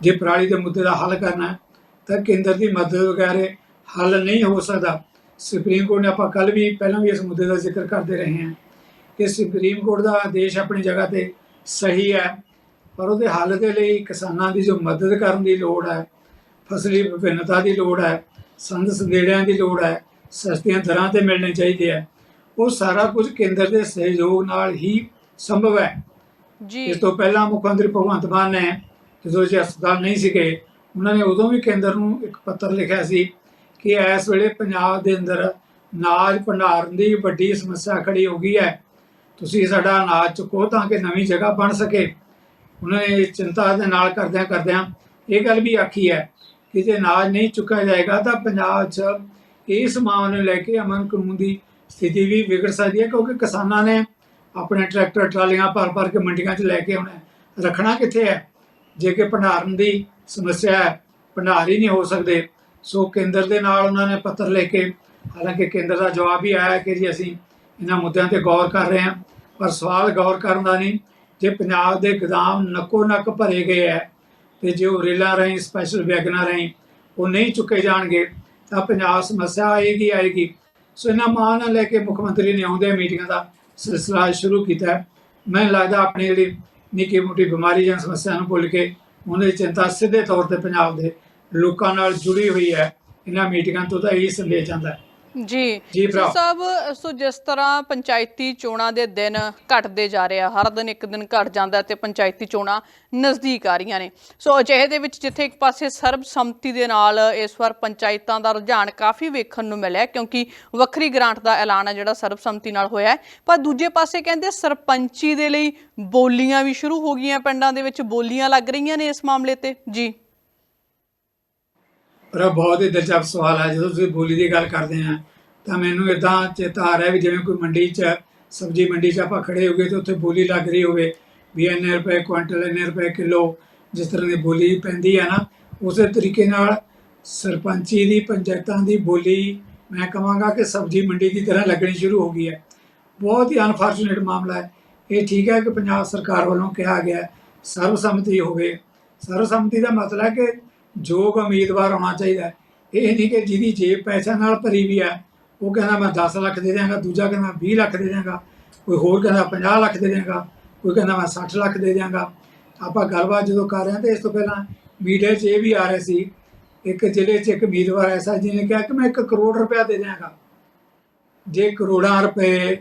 Speaker 2: ਜੇ ਪਰਾਲੀ ਦੇ ਮੁੱਦੇ ਦਾ ਹੱਲ ਕਰਨਾ ਹੈ, ਤਾਂ ਕੇਂਦਰ ਦੀ ਮਦਦ ਵਗੈਰੇ ਹੱਲ ਨਹੀਂ ਹੋ ਸਕਦਾ। ਸੁਪਰੀਮ ਕੋਰਟ ਨੇ ਆਪਾਂ ਕੱਲ ਵੀ ਪਹਿਲਾਂ ਵੀ ਇਸ ਮੁੱਦੇ ਦਾ ਜ਼ਿਕਰ ਕਰਦੇ ਰਹੇ ਹਾਂ ਕਿ ਸੁਪਰੀਮ ਕੋਰਟ ਦਾ ਆਦੇਸ਼ ਆਪਣੀ ਜਗ੍ਹਾ ਤੇ ਸਹੀ ਹੈ। ਪਰ ਉਹਦੇ ਹੱਲ ਦੇ ਲਈ ਕਿਸਾਨਾਂ ਦੀ ਜੋ ਮਦਦ ਕਰਨ ਦੀ ਲੋੜ ਹੈ ਫਸਲੀ ਵਿਭਿੰਨਤਾ ਦੀ ਲੋੜ ਹੈ ਸੰਦ ਸੰਦੇੜਿਆਂ ਦੀ ਲੋੜ ਹੈ ਸਸਤੀਆਂ ਦਰਾਂ ਤੇ ਮਿਲਣੇ ਚਾਹੀਦੇ ਹੈ ਉਹ ਸਾਰਾ ਕੁਝ ਕੇਂਦਰ ਦੇ ਸਹਿਯੋਗ ਨਾਲ ਹੀ ਸੰਭਵ ਹੈ।
Speaker 1: ਜੀ।
Speaker 2: ਇਸ ਤੋਂ ਪਹਿਲਾਂ ਮੁੱਖ ਮੰਤਰੀ ਭਗਵੰਤ ਮਾਨ ਨੇ ਜਦੋਂ ਜੀ ਹਸਪਤਾਲ ਨਹੀਂ ਸੀਗੇ ਉਹਨਾਂ ਨੇ ਉਦੋਂ ਵੀ ਕੇਂਦਰ ਨੂੰ ਇੱਕ ਪੱਤਰ ਲਿਖਿਆ ਸੀ ਕਿ ਇਸ ਵੇਲੇ ਪੰਜਾਬ ਦੇ ਅੰਦਰ ਅਨਾਜ ਭੰਡਾਰਨ ਦੀ ਵੱਡੀ ਸਮੱਸਿਆ ਖੜੀ ਹੋ ਗਈ ਹੈ। ਤੁਸੀਂ ਸਾਡਾ ਅਨਾਜ ਚੁੱਕੋ ਤਾਂ ਕਿ ਨਵੀਂ ਜਗ੍ਹਾ ਬਣ ਸਕੇ। ਉਹਨਾਂ ਨੇ ਚਿੰਤਾ ਦੇ ਨਾਲ ਕਰਦਿਆਂ ਕਰਦਿਆਂ ਇਹ ਗੱਲ ਵੀ ਆਖੀ ਹੈ ਕਿ ਜੇ ਅਨਾਜ ਨਹੀਂ ਚੁੱਕਿਆ ਜਾਏਗਾ ਤਾਂ ਪੰਜਾਬ 'ਚ ਇਸ ਮਾਮਲੇ ਨੂੰ ਲੈ ਕੇ ਅਮਨ ਕਾਨੂੰਨ ਦੀ ਸਥਿਤੀ ਵੀ ਵਿਗੜ ਸਕਦੀ ਹੈ ਕਿਉਂਕਿ ਕਿਸਾਨਾਂ ਨੇ ਆਪਣੇ ਟਰੈਕਟਰ, ਟਰਾਲੀਆਂ ਭਰ ਭਰ ਕੇ ਮੰਡੀਆਂ 'ਚ ਲੈ ਕੇ ਆਉਣਾ ਰੱਖਣਾ ਕਿੱਥੇ ਹੈ? ਜੇ ਕਿ ਭੰਡਾਰਨ ਦੀ ਸਮੱਸਿਆ ਹੈ, ਭੰਡਾਰ ਹੀ ਨਹੀਂ ਹੋ ਸਕਦੇ। ਸੋ ਕੇਂਦਰ ਦੇ ਨਾਲ ਉਹਨਾਂ ਨੇ ਪੱਤਰ ਲੈ ਕੇ ਹਾਲਾਂਕਿ ਕੇਂਦਰ ਦਾ ਜਵਾਬ ਵੀ ਆਇਆ ਕਿ ਜੀ ਅਸੀਂ ਇਹਨਾਂ ਮੁੱਦਿਆਂ ਤੇ ਗੌਰ ਕਰ ਰਹੇ ਹਾਂ, ਪਰ ਸਵਾਲ ਗੌਰ ਕਰਨ ਦਾ ਨਹੀਂ। ਜੇ ਪੰਜਾਬ ਦੇ ਗੋਦਾਮ ਨੱਕੋ ਨੱਕ ਭਰੇ ਗਏ ਹੈ ਤੇ ਜੇ ਉਹ ਰੇਲਾਂ ਰਾਹੀਂ ਸਪੈਸ਼ਲ ਵੈਗਨਾਂ ਰਾਹੀਂ ਉਹ ਨਹੀਂ ਚੁੱਕੇ ਜਾਣਗੇ, ਤਾਂ ਪੰਜਾਬ ਸਮੱਸਿਆ ਆਏਗੀ ਆਏਗੀ। ਸੋ ਇਹਨਾਂ ਮਾਂ ਨਾਲ ਲੈ ਕੇ ਮੁੱਖ ਮੰਤਰੀ ਨੇ ਆਉਂਦੇ ਮੀਟਿੰਗਾਂ ਦਾ ਸਿਲਸਿਲਾ ਸ਼ੁਰੂ ਕੀਤਾ। ਮੈਨੂੰ ਲੱਗਦਾ ਆਪਣੀ ਜਿਹੜੀ ਨਿੱਕੀ ਮੋਟੀ ਬਿਮਾਰੀ ਜਾਂ ਸਮੱਸਿਆ ਨੂੰ ਭੁੱਲ ਕੇ ਉਹਨਾਂ ਦੀ ਚਿੰਤਾ ਸਿੱਧੇ ਤੌਰ ਤੇ ਪੰਜਾਬ ਦੇ ਲੋਕਾਂ ਨਾਲ ਜੁੜੀ ਹੋਈ ਹੈ ਇਹਨਾਂ ਮੀਟਿੰਗਾਂ ਤੋਂ ਤਾਂ ਇਹੀ ਸੰਦੇਸ਼ ਜਾਂਦਾ। ਹੈ
Speaker 1: ਜੀ।
Speaker 2: ਜੀ ਭਰਾ।
Speaker 1: ਸਭ ਸੋ ਜਿਸ ਤਰ੍ਹਾਂ ਪੰਚਾਇਤੀ ਚੋਣਾਂ ਦੇ ਦਿਨ ਘਟਦੇ ਜਾ ਰਹੇ ਆ ਹਰ ਦਿਨ ਇੱਕ ਦਿਨ ਘਟ ਜਾਂਦਾ ਤੇ ਪੰਚਾਇਤੀ ਚੋਣਾਂ ਨਜ਼ਦੀਕ ਆ ਰਹੀਆਂ ਨੇ। ਸੋ ਅਜਿਹੇ ਦੇ ਵਿੱਚ ਜਿੱਥੇ ਇੱਕ ਪਾਸੇ ਸਰਬਸੰਮਤੀ ਦੇ ਨਾਲ ਇਸ ਵਾਰ ਪੰਚਾਇਤਾਂ ਦਾ ਰੁਝਾਨ ਕਾਫੀ ਵੇਖਣ ਨੂੰ ਮਿਲਿਆ ਕਿਉਂਕਿ ਵੱਖਰੀ ਗ੍ਰਾਂਟ ਦਾ ਐਲਾਨ ਹੈ ਜਿਹੜਾ ਸਰਬਸੰਮਤੀ ਨਾਲ ਹੋਇਆ ਹੈ। ਪਰ ਦੂਜੇ ਪਾਸੇ ਕਹਿੰਦੇ ਸਰਪੰਚੀ ਦੇ ਲਈ ਬੋਲੀਆਂ ਵੀ ਸ਼ੁਰੂ ਹੋ ਗਈਆਂ ਪਿੰਡਾਂ ਦੇ ਵਿੱਚ ਬੋਲੀਆਂ ਲੱਗ ਰਹੀਆਂ ਨੇ ਇਸ ਮਾਮਲੇ ਤੇ। ਜੀ।
Speaker 2: ਪਰ ਇਹ ਬਹੁਤ ਹੀ ਦਿਲਚਸਪ ਸਵਾਲ ਹੈ ਜਦੋਂ ਤੁਸੀਂ ਬੋਲੀ ਦੀ ਗੱਲ ਕਰਦੇ ਆ ਤਾਂ ਮੈਨੂੰ ਇਦਾਂ ਚੇਤਾ ਆ ਰਿਹਾ ਵੀ ਜਿਵੇਂ ਕੋਈ ਮੰਡੀ 'ਚ ਸਬਜ਼ੀ ਮੰਡੀ 'ਚ ਆਪਾਂ ਖੜੇ ਹੋਗੇ ਤੇ ਉੱਥੇ ਬੋਲੀ ਲੱਗ ਰਹੀ ਹੋਵੇ ਵੀ ਇੰਨੇ ਰੁਪਏ ਕੁਇੰਟਲ ਇੰਨੇ ਰੁਪਏ ਕਿਲੋ ਜਿਸ ਤਰ੍ਹਾਂ ਦੀ ਬੋਲੀ ਪੈਂਦੀ ਹੈ ਨਾ ਉਸੇ ਤਰੀਕੇ ਨਾਲ ਸਰਪੰਚੀ ਦੀ ਪੰਚਾਇਤਾਂ ਦੀ ਬੋਲੀ ਮੈਂ ਕਹਾਂਗਾ ਕਿ ਸਬਜ਼ੀ ਮੰਡੀ ਦੀ ਤਰ੍ਹਾਂ ਲੱਗਣੀ ਸ਼ੁਰੂ ਹੋ ਗਈ ਹੈ। ਬਹੁਤ ਹੀ ਅਨਫੋਰਚੂਨੇਟ ਮਾਮਲਾ ਹੈ। ਇਹ ਠੀਕ ਹੈ ਕਿ ਪੰਜਾਬ ਸਰਕਾਰ ਵੱਲੋਂ ਕਿਹਾ ਗਿਆ ਹੈ, ਸਰਬਸੰਮਤੀ ਹੋਵੇ। ਸਰਬਸੰਮਤੀ ਦਾ ਮਤਲਬ ਹੈ ਕਿ ਯੋਗ ਉਮੀਦਵਾਰ ਹੋਣਾ ਚਾਹੀਦਾ ਇਹ ਨਹੀਂ ਕਿ ਜਿਹਦੀ ਜੇਬ ਪੈਸਿਆਂ ਨਾਲ ਭਰੀ ਵੀ ਹੈ, ਉਹ ਕਹਿੰਦਾ ਮੈਂ 10 ਲੱਖ ਦੇ ਦਿਆਂਗਾ, ਦੂਜਾ ਕਹਿੰਦਾ 20 ਲੱਖ ਦੇ ਦਿਆਂਗਾ, ਕੋਈ ਹੋਰ ਕਹਿੰਦਾ 50 ਲੱਖ ਦੇ ਦਿਆਂਗਾ, ਕੋਈ ਕਹਿੰਦਾ ਮੈਂ 60 ਲੱਖ ਦੇ ਦਿਆਂਗਾ। ਆਪਾਂ ਗੱਲਬਾਤ ਜਦੋਂ ਕਰ ਰਹੇ ਹਾਂ ਤੇ ਇਸ ਤੋਂ ਪਹਿਲਾਂ ਮੀਡੀਆ 'ਚ ਇਹ ਵੀ ਆ ਰਿਹਾ ਸੀ, ਇੱਕ ਜ਼ਿਲ੍ਹੇ 'ਚ ਇੱਕ ਉਮੀਦਵਾਰ ਐਸਾ ਜਿਹਨੇ ਕਿਹਾ ਕਿ ਮੈਂ 1 ਕਰੋੜ ਰੁਪਇਆ ਦੇ ਦਿਆਂਗਾ। ਜੇ ਕਰੋੜਾਂ ਰੁਪਏ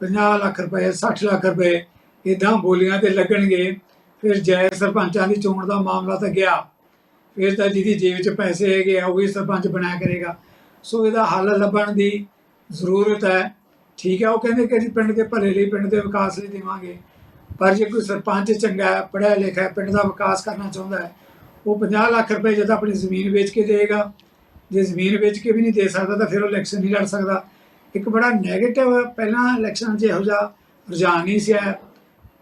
Speaker 2: 50 ਲੱਖ ਰੁਪਏ 60 ਲੱਖ ਰੁਪਏ ਇਦਾਂ ਬੋਲੀਆਂ ਤੇ ਲੱਗਣਗੇ, ਫਿਰ ਜੈ ਸਰਪੰਚਾਂ ਦੀ ਚੋਣ ਦਾ ਮਾਮਲਾ ਤਾਂ ਗਿਆ। ਫਿਰ ਤਾਂ ਜਿਹਦੀ ਜੇਬ 'ਚ ਪੈਸੇ ਹੈਗੇ ਆ ਉਹ ਹੀ ਸਰਪੰਚ ਬਣਾਇਆ ਕਰੇਗਾ। ਸੋ ਇਹਦਾ ਹੱਲ ਲੱਭਣ ਦੀ ਜ਼ਰੂਰਤ ਹੈ। ਠੀਕ ਹੈ ਉਹ ਕਹਿੰਦੇ ਕਿ ਅਸੀਂ ਪਿੰਡ ਦੇ ਭਲੇ ਲਈ ਪਿੰਡ ਦੇ ਵਿਕਾਸ ਲਈ ਦੇਵਾਂਗੇ। ਪਰ ਜੇ ਕੋਈ ਸਰਪੰਚ ਚੰਗਾ ਹੈ ਪੜ੍ਹਿਆ ਲਿਖਿਆ ਹੈ, ਪਿੰਡ ਦਾ ਵਿਕਾਸ ਕਰਨਾ ਚਾਹੁੰਦਾ ਹੈ ਉਹ 50 ਲੱਖ ਰੁਪਏ ਜਦ ਆਪਣੀ ਜ਼ਮੀਨ ਵੇਚ ਕੇ ਦੇਗਾ ਜੇ ਜ਼ਮੀਨ ਵੇਚ ਕੇ ਵੀ ਨਹੀਂ ਦੇ ਸਕਦਾ ਤਾਂ ਫਿਰ ਉਹ ਇਲੈਕਸ਼ਨ ਨਹੀਂ ਲੜ ਸਕਦਾ। ਇੱਕ ਬੜਾ ਨੈਗੇਟਿਵ ਪਹਿਲਾਂ ਇਲੈਕਸ਼ਨ 'ਚ ਇਹੋ ਜਿਹਾ ਰੁਝਾਨ ਨਹੀਂ ਸੀ ਆਇਆ।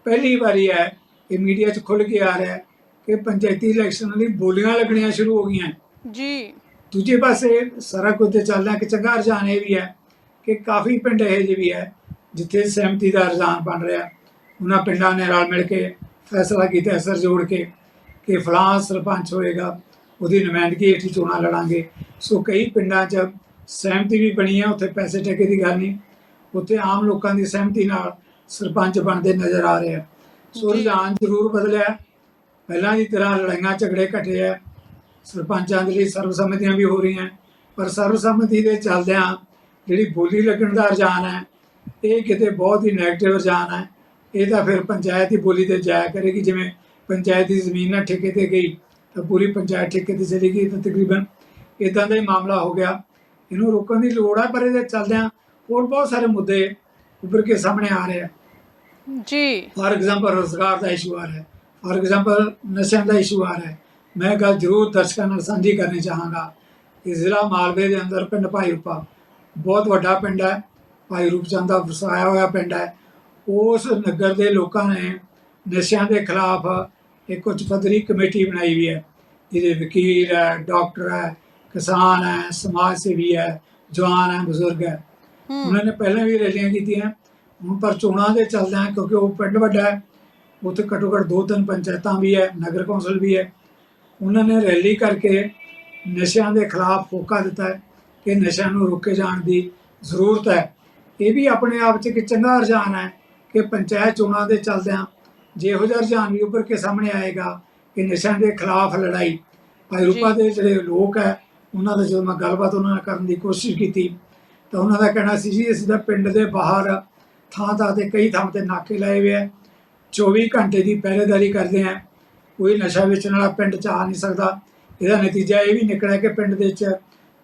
Speaker 2: ਪਹਿਲੀ ਵਾਰੀ ਹੈ ਕਿ ਮੀਡੀਆ 'ਚ ਖੁੱਲ੍ਹ ਕੇ ਆ ਰਿਹਾ ਹੈ। ਕਿ ਪੰਚਾਇਤੀ ਇਲੈਕਸ਼ਨ ਲਈ ਬੋਲੀਆਂ ਲੱਗਣੀਆਂ ਸ਼ੁਰੂ ਹੋ ਗਈਆਂ।
Speaker 1: ਜੀ।
Speaker 2: ਦੂਜੇ ਪਾਸੇ ਸਾਰਾ ਕੁਝ ਤੇ ਚੱਲਦਾ ਕਿ ਚੰਗਾ ਰੁਝਾਨ ਇਹ ਵੀ ਹੈ ਕਿ ਕਾਫੀ ਪਿੰਡ ਇਹੋ ਜਿਹੇ ਵੀ ਹੈ ਜਿੱਥੇ ਸਹਿਮਤੀ ਦਾ ਰੁਝਾਨ ਬਣ ਰਿਹਾ ਉਹਨਾਂ ਪਿੰਡਾਂ ਨੇ ਰਲ ਮਿਲ ਕੇ ਫੈਸਲਾ ਕੀਤਾ ਅਸਰ ਜੋੜ ਕੇ ਕਿ ਫਲਾਂ ਸਰਪੰਚ ਹੋਏਗਾ ਉਹਦੀ ਨੁਮਾਇੰਦਗੀ ਹੇਠ ਚੋਣਾਂ ਲੜਾਂਗੇ। ਸੋ ਕਈ ਪਿੰਡਾਂ 'ਚ ਸਹਿਮਤੀ ਵੀ ਬਣੀ ਹੈ ਉੱਥੇ ਪੈਸੇ ਟਕੇ ਦੀ ਗੱਲ ਨਹੀਂ। ਉੱਥੇ ਆਮ ਲੋਕਾਂ ਦੀ ਸਹਿਮਤੀ ਨਾਲ ਸਰਪੰਚ ਬਣਦੇ ਨਜ਼ਰ ਆ ਰਹੇ ਆ। ਸੋ। ਰੁਝਾਨ ਜ਼ਰੂਰ ਬਦਲਿਆ ਪਹਿਲਾਂ ਦੀ ਤਰ੍ਹਾਂ ਲੜਾਈਆਂ ਝਗੜੇ ਘਟੇ ਆ। ਸਰਪੰਚਾਂ ਦੇ ਲਈ ਸਰਵਸੰਮਤੀਆਂ ਵੀ ਹੋ ਰਹੀਆਂ। ਪਰ ਸਰਵਸੰਮਤੀ ਦੇ ਚੱਲਦਿਆਂ ਜਿਹੜੀ ਬੋਲੀ ਲੱਗਣ ਦਾ ਰੁਝਾਨ ਹੈ ਇਹ ਕਿਤੇ ਬਹੁਤ ਹੀ 네ਗੇਟਿਵ ਰੁਝਾਨ ਹੈ। ਇਹ ਤਾਂ ਫਿਰ ਪੰਚਾਇਤ ਹੀ ਬੋਲੀ ਤੇ ਜਾਇਆ ਕਰੇਗੀ। ਜਿਵੇਂ ਪੰਚਾਇਤ ਦੀ ਜ਼ਮੀਨ ਨਾ ਠੇਕੇ ਤੇ ਗਈ ਤਾਂ ਪੂਰੀ ਪੰਚਾਇਤ ਠੇਕੇ ਤੇ ਚਲੀ ਗਈ ਤਾਂ ਤਕਰੀਬਨ ਇਦਾਂ ਦਾ ਹੀ ਮਾਮਲਾ ਹੋ ਗਿਆ। ਇਹਨੂੰ ਰੋਕਣ ਦੀ ਲੋੜ ਹੈ ਪਰ ਇਹਦੇ ਚੱਲਦਿਆਂ ਹੋਰ ਬਹੁਤ ਸਾਰੇ ਮੁੱਦੇ ਉੱਭਰ ਕੇ ਸਾਹਮਣੇ ਆ ਰਹੇ ਆ।
Speaker 1: ਜੀ।
Speaker 2: ਫਾਰ ਐਗਜ਼ਾਮਪਲ ਰੋਜ਼ਗਾਰ ਦਾ ਇਸ਼ੂ ਆ ਰਿਹਾ। ਹੈ ਫਾਰ ਐਗਜ਼ਾਮਪਲ ਨਸ਼ਿਆਂ ਦਾ ਇਸ਼ੂ ਆ ਰਿਹਾ ਹੈ। ਮੈਂ ਗੱਲ ਜ਼ਰੂਰ ਦਰਸ਼ਕਾਂ ਨਾਲ ਸਾਂਝੀ ਕਰਨੀ ਚਾਹਾਂਗਾ ਕਿ ਜ਼ਿਲ੍ਹਾ ਮਾਲਵੇ ਦੇ ਅੰਦਰ ਪਿੰਡ ਭਾਈ ਰੂਪਾ ਬਹੁਤ ਵੱਡਾ ਪਿੰਡ ਹੈ। ਭਾਈ ਰੂਪਚੰਦ ਦਾ ਵਸਾਇਆ ਹੋਇਆ ਪਿੰਡ ਹੈ। ਉਸ ਨਗਰ ਦੇ ਲੋਕਾਂ ਨੇ ਨਸ਼ਿਆਂ ਦੇ ਖਿਲਾਫ ਇੱਕ ਉੱਚ ਪੱਧਰੀ ਕਮੇਟੀ ਬਣਾਈ ਵੀ ਹੈ। ਜਿਹਦੇ ਵਕੀਲ ਹੈ ਡਾਕਟਰ ਹੈ ਕਿਸਾਨ ਹੈ ਸਮਾਜ ਸੇਵੀ ਹੈ ਜਵਾਨ ਹੈ ਬਜ਼ੁਰਗ ਹੈ। ਉਹਨਾਂ ਨੇ ਪਹਿਲਾਂ ਵੀ ਰੈਲੀਆਂ ਕੀਤੀਆਂ। ਹੁਣ ਪਰ ਚੋਣਾਂ ਦੇ ਚੱਲਦਿਆਂ ਕਿਉਂਕਿ ਉਹ ਪਿੰਡ ਵੱਡਾ ਹੈ। ਉੱਥੇ ਘੱਟੋ ਘੱਟ ਦੋ ਤਿੰਨ ਪੰਚਾਇਤਾਂ ਵੀ ਹੈ ਨਗਰ ਕੌਂਸਲ ਵੀ ਹੈ। ਉਹਨਾਂ ਨੇ ਰੈਲੀ ਕਰਕੇ ਨਸ਼ਿਆਂ ਦੇ ਖਿਲਾਫ ਹੋਕਾ ਦਿੱਤਾ ਹੈ ਕਿ ਨਸ਼ਿਆਂ ਨੂੰ ਰੋਕੇ ਜਾਣ ਦੀ ਜ਼ਰੂਰਤ ਹੈ। ਇਹ ਵੀ ਆਪਣੇ ਆਪ 'ਚ ਇੱਕ ਚੰਗਾ ਰੁਝਾਨ ਹੈ ਕਿ ਪੰਚਾਇਤ ਚੋਣਾਂ ਦੇ ਚੱਲਦਿਆਂ ਜੇ ਇਹੋ ਜਿਹਾ ਰੁਝਾਨ ਵੀ ਉੱਭਰ ਕੇ ਸਾਹਮਣੇ ਆਏਗਾ ਕਿ ਨਸ਼ਿਆਂ ਦੇ ਖਿਲਾਫ ਲੜਾਈ। ਭਾਈ ਰੂਪਾ ਦੇ ਜਿਹੜੇ ਲੋਕ ਹੈ ਉਹਨਾਂ ਦਾ ਜਦੋਂ ਮੈਂ ਗੱਲਬਾਤ ਉਹਨਾਂ ਨਾਲ ਕਰਨ ਦੀ ਕੋਸ਼ਿਸ਼ ਕੀਤੀ ਤਾਂ ਉਹਨਾਂ ਦਾ ਕਹਿਣਾ ਸੀ ਜੀ ਅਸੀਂ ਤਾਂ ਪਿੰਡ ਦੇ ਬਾਹਰ ਥਾਂ ਥਾਂ ਤੇ ਕਈ ਥਾਂ ਤੇ ਨਾਕੇ ਲਾਏ ਹੋਏ ਆ 24 ਘੰਟੇ ਦੀ ਪਹਿਰੇਦਾਰੀ ਕਰਦੇ ਆ। ਕੋਈ ਨਸ਼ਾ ਵੇਚਣ ਵਾਲਾ ਪਿੰਡ ਚ ਆ ਨਹੀਂ ਸਕਦਾ। ਇਹਦਾ ਨਤੀਜਾ ਇਹ ਵੀ ਨਿਕਲਿਆ ਕਿ ਪਿੰਡ ਦੇ ਵਿੱਚ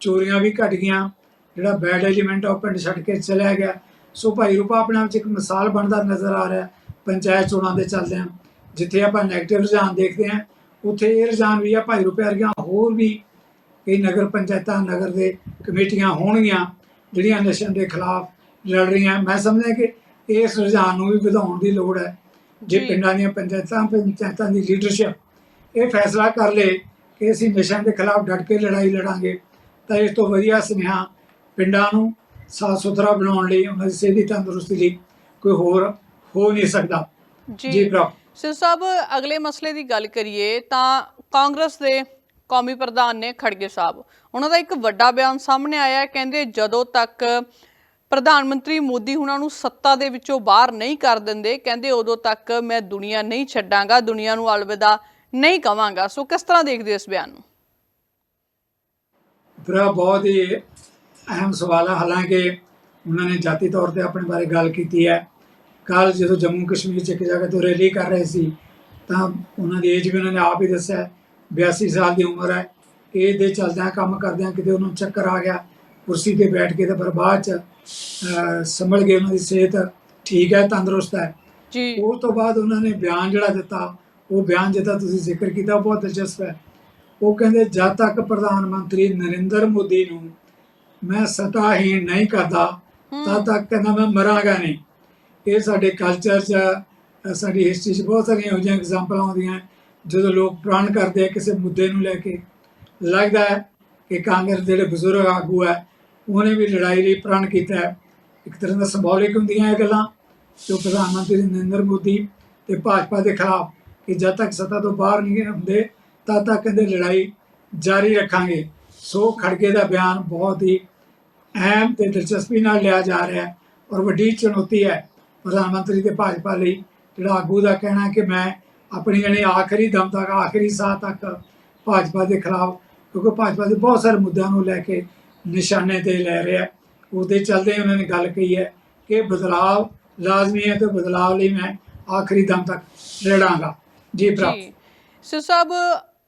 Speaker 2: ਚੋਰੀਆਂ ਵੀ ਘਟ ਗਈਆਂ। ਜਿਹੜਾ ਬੈਡ ਐਲੀਮੈਂਟ ਆ ਉਹ ਪਿੰਡ ਛੱਡ ਕੇ ਚਲਿਆ ਗਿਆ। ਸੋ ਭਾਈ ਰੂਪਾ ਆਪਣੇ ਆਪ ਚ ਇੱਕ ਮਿਸਾਲ ਬਣਦਾ ਨਜ਼ਰ ਆ ਰਿਹਾ। ਪੰਚਾਇਤ ਚੋਣਾਂ ਦੇ ਚੱਲਦਿਆਂ ਜਿੱਥੇ ਆਪਾਂ ਨੈਗੇਟਿਵ ਰੁਝਾਨ ਦੇਖਦੇ ਹਾਂ ਉੱਥੇ ਇਹ ਰੁਝਾਨ ਵੀ ਆ ਭਾਈ ਰੂਪੇ ਵਰਗੀਆਂ ਹੋਰ ਵੀ ਕਈ ਨਗਰ ਪੰਚਾਇਤਾਂ, ਨਗਰ ਦੇ ਕਮੇਟੀਆਂ ਹੋਣਗੀਆਂ, ਜਿਹੜੀਆਂ ਨਸ਼ਿਆਂ ਦੇ ਖਿਲਾਫ ਲੜ ਰਹੀਆਂ। ਮੈਂ ਸਮਝਦਾ ਕਿ ਇਸ ਰੁਝਾਨ ਨੂੰ ਵੀ ਵਧਾਉਣ ਦੀ ਲੋੜ ਹੈ। ਜੇ
Speaker 1: ਜੀ।
Speaker 2: ਪਿੰਡਾਂ ਦੀਆਂ ਪੰਚਾਇਤਾਂ ਪੰਚਾਇਤਾਂ ਦੀ ਲੀਡਰਸ਼ਿਪ ਇਹ ਫੈਸਲਾ ਕਰ ਲੇ ਕਿ ਅਸੀਂ ਨਸ਼ਿਆਂ ਦੇ ਖਿਲਾਫ ਡਟ ਕੇ ਲੜਾਈ ਲੜਾਂਗੇ ਤਾਂ ਇਸ ਤੋਂ ਵਧੀਆ ਸੁਨੇਹਾ ਪਿੰਡਾਂ ਨੂੰ ਸਾਫ਼ ਸੁਥਰਾ ਬਣਾਉਣ ਲਈ ਉਹਨਾਂ ਦੀ ਸਿਹਤ ਦੀ ਤੰਦਰੁਸਤੀ ਲਈ ਕੋਈ ਹੋਰ ਹੋ ਨਹੀਂ ਸਕਦਾ ਜੀ
Speaker 1: ਜੀ
Speaker 2: ਭਰਾ
Speaker 1: ਸਿਰ ਸਾਹਿਬ ਅਗਲੇ ਮਸਲੇ ਦੀ ਗੱਲ ਕਰੀਏ ਤਾਂ ਕਾਂਗਰਸ ਦੇ ਕੌਮੀ ਪ੍ਰਧਾਨ ਨੇ ਖੜਗੇ ਸਾਹਿਬ ਉਹਨਾਂ ਦਾ ਇੱਕ ਵੱਡਾ ਬਿਆਨ ਸਾਹਮਣੇ ਆਇਆ ਹੈ। ਕਹਿੰਦੇ ਜਦੋਂ ਤੱਕ ਪ੍ਰਧਾਨ ਮੰਤਰੀ ਮੋਦੀ ਹੁਣਾਂ ਨੂੰ ਸੱਤਾ ਦੇ ਵਿੱਚੋਂ ਬਾਹਰ ਨਹੀਂ ਕਰ ਦਿੰਦੇ। ਕਹਿੰਦੇ ਉਦੋਂ ਤੱਕ ਮੈਂ ਦੁਨੀਆ ਨਹੀਂ ਛੱਡਾਂਗਾ ਦੁਨੀਆ ਨੂੰ ਅਲਵਿਦਾ ਨਹੀਂ ਕਵਾਂਗਾ। ਸੋ ਕਿਸ ਤਰ੍ਹਾਂ ਦੇਖਦੇ ਹੋ ਇਸ ਬਿਆਨ ਨੂੰ?
Speaker 2: ਭਰਾ ਬਹੁਤ ਹੀ ਅਹਿਮ ਸਵਾਲ। ਹੈ ਹਾਲਾਂਕਿ ਉਹਨਾਂ ਨੇ ਜਾਤੀ ਤੌਰ ਤੇ ਆਪਣੇ ਬਾਰੇ ਗੱਲ ਕੀਤੀ ਹੈ। ਕੱਲ ਜਦੋਂ ਜੰਮੂ ਕਸ਼ਮੀਰ 'ਚ ਇੱਕ ਜਗ੍ਹਾ ਤੋਂ ਰੈਲੀ ਕਰ ਰਹੇ ਸੀ ਤਾਂ ਉਹਨਾਂ ਦੀ ਏਜ ਵੀ ਉਹਨਾਂ ਨੇ ਆਪ ਹੀ ਦੱਸਿਆ ਹੈ, 82 ਸਾਲ ਦੀ ਉਮਰ ਹੈ। ਇਹ ਦੇ ਚੱਲਦਿਆਂ ਕੰਮ ਕਰਦਿਆਂ ਕਿਤੇ ਉਹਨੂੰ ਚੱਕਰ ਆ ਗਿਆ। ਕੁਰਸੀ ਤੇ ਬੈਠ ਕੇ ਤਾਂ ਫਿਰ ਬਾਅਦ 'ਚ ਸੰਭਲ ਗਏ ਉਹਨਾਂ ਦੀ ਸਿਹਤ ਠੀਕ ਹੈ ਤੰਦਰੁਸਤ ਹੈ।
Speaker 1: ਜੀ।
Speaker 2: ਉਸ ਤੋਂ ਬਾਅਦ ਉਹਨਾਂ ਨੇ ਬਿਆਨ ਜਿਹੜਾ ਦਿੱਤਾ ਉਹ ਬਿਆਨ ਜਿਹਦਾ ਤੁਸੀਂ ਜ਼ਿਕਰ ਕੀਤਾ ਉਹ ਬਹੁਤ ਦਿਲਚਸਪ ਹੈ। ਉਹ ਕਹਿੰਦੇ ਜਦ ਤੱਕ ਪ੍ਰਧਾਨ ਮੰਤਰੀ ਨਰਿੰਦਰ ਮੋਦੀ ਨੂੰ ਮੈਂ ਸਤਾਹੀਣ ਨਹੀਂ ਕਰਦਾ ਤਦ ਤੱਕ ਕਹਿੰਦਾ ਮੈਂ ਮਰਾਂਗਾ ਨਹੀਂ। ਇਹ ਸਾਡੇ ਕਲਚਰ 'ਚ ਸਾਡੀ ਹਿਸਟਰੀ 'ਚ ਬਹੁਤ ਸਾਰੀਆਂ ਇਹੋ ਜਿਹੀਆਂ ਐਗਜ਼ਾਮਪਲਾਂ ਆਉਂਦੀਆਂ ਜਦੋਂ ਲੋਕ ਪ੍ਰਣ ਕਰਦੇ ਆ ਕਿਸੇ ਮੁੱਦੇ ਨੂੰ ਲੈ ਕੇ। ਲੱਗਦਾ ਹੈ ਕਿ ਕਾਂਗਰਸ ਦੇ ਜਿਹੜੇ ਬਜ਼ੁਰਗ ਆਗੂ ਹੈ ਉਹਨੇ ਵੀ ਲੜਾਈ ਲਈ ਪ੍ਰਣ ਕੀਤਾ ਇੱਕ ਤਰ੍ਹਾਂ ਦਾ ਸਿੰਬੋਲਿਕ ਹੁੰਦੀਆਂ ਇਹ ਗੱਲਾਂ ਜੋ ਪ੍ਰਧਾਨ ਮੰਤਰੀ ਨਰਿੰਦਰ ਮੋਦੀ ਤੇ ਭਾਜਪਾ ਦੇ ਖਿਲਾਫ ਕਿ ਜਦ ਤੱਕ ਸੱਤਾ ਤੋਂ ਬਾਹਰ ਨਹੀਂ ਹੁੰਦੇ, ਤਦ ਤੱਕ ਕਹਿੰਦੇ ਲੜਾਈ ਜਾਰੀ ਰੱਖਾਂਗੇ। ਸੋ ਖੜਗੇ ਦਾ ਬਿਆਨ ਬਹੁਤ ਹੀ ਅਹਿਮ ਤੇ ਦਿਲਚਸਪੀ ਨਾਲ ਲਿਆ ਜਾ ਰਿਹਾ ਹੈ ਔਰ ਵੱਡੀ ਚੁਣੌਤੀ ਹੈ ਪ੍ਰਧਾਨ ਮੰਤਰੀ ਤੇ ਭਾਜਪਾ ਲਈ। ਜਿਹੜਾ ਆਗੂ ਦਾ ਕਹਿਣਾ ਕਿ ਮੈਂ ਆਪਣੀ ਜਣੇ ਆਖਰੀ ਦਮ ਤੱਕ, ਆਖਰੀ ਸਾਹ ਤੱਕ ਭਾਜਪਾ ਦੇ ਖਿਲਾਫ, ਕਿਉਂਕਿ ਭਾਜਪਾ ਦੇ ਬਹੁਤ ਸਾਰੇ ਮੁੱਦਿਆਂ ਨੂੰ ਲੈ ਕੇ ਨਿਸ਼ਾਨੇ ਤੇ ਲੈ ਰਿਹਾ। ਉਹਦੇ ਚੱਲਦੇ ਉਹਨਾਂ ਨੇ ਗੱਲ ਕਹੀ ਹੈ ਕਿ ਬਦਲਾਵ ਲਾਜ਼ਮੀ ਹੈ ਤੇ ਬਦਲਾਵ ਲਈ ਮੈਂ ਆਖਰੀ ਦਮ ਤੱਕ ਲੜਾਂਗਾ। ਜੀ ਪ੍ਰਾਪਤ
Speaker 1: ਸੋ ਸਾਹਿਬ,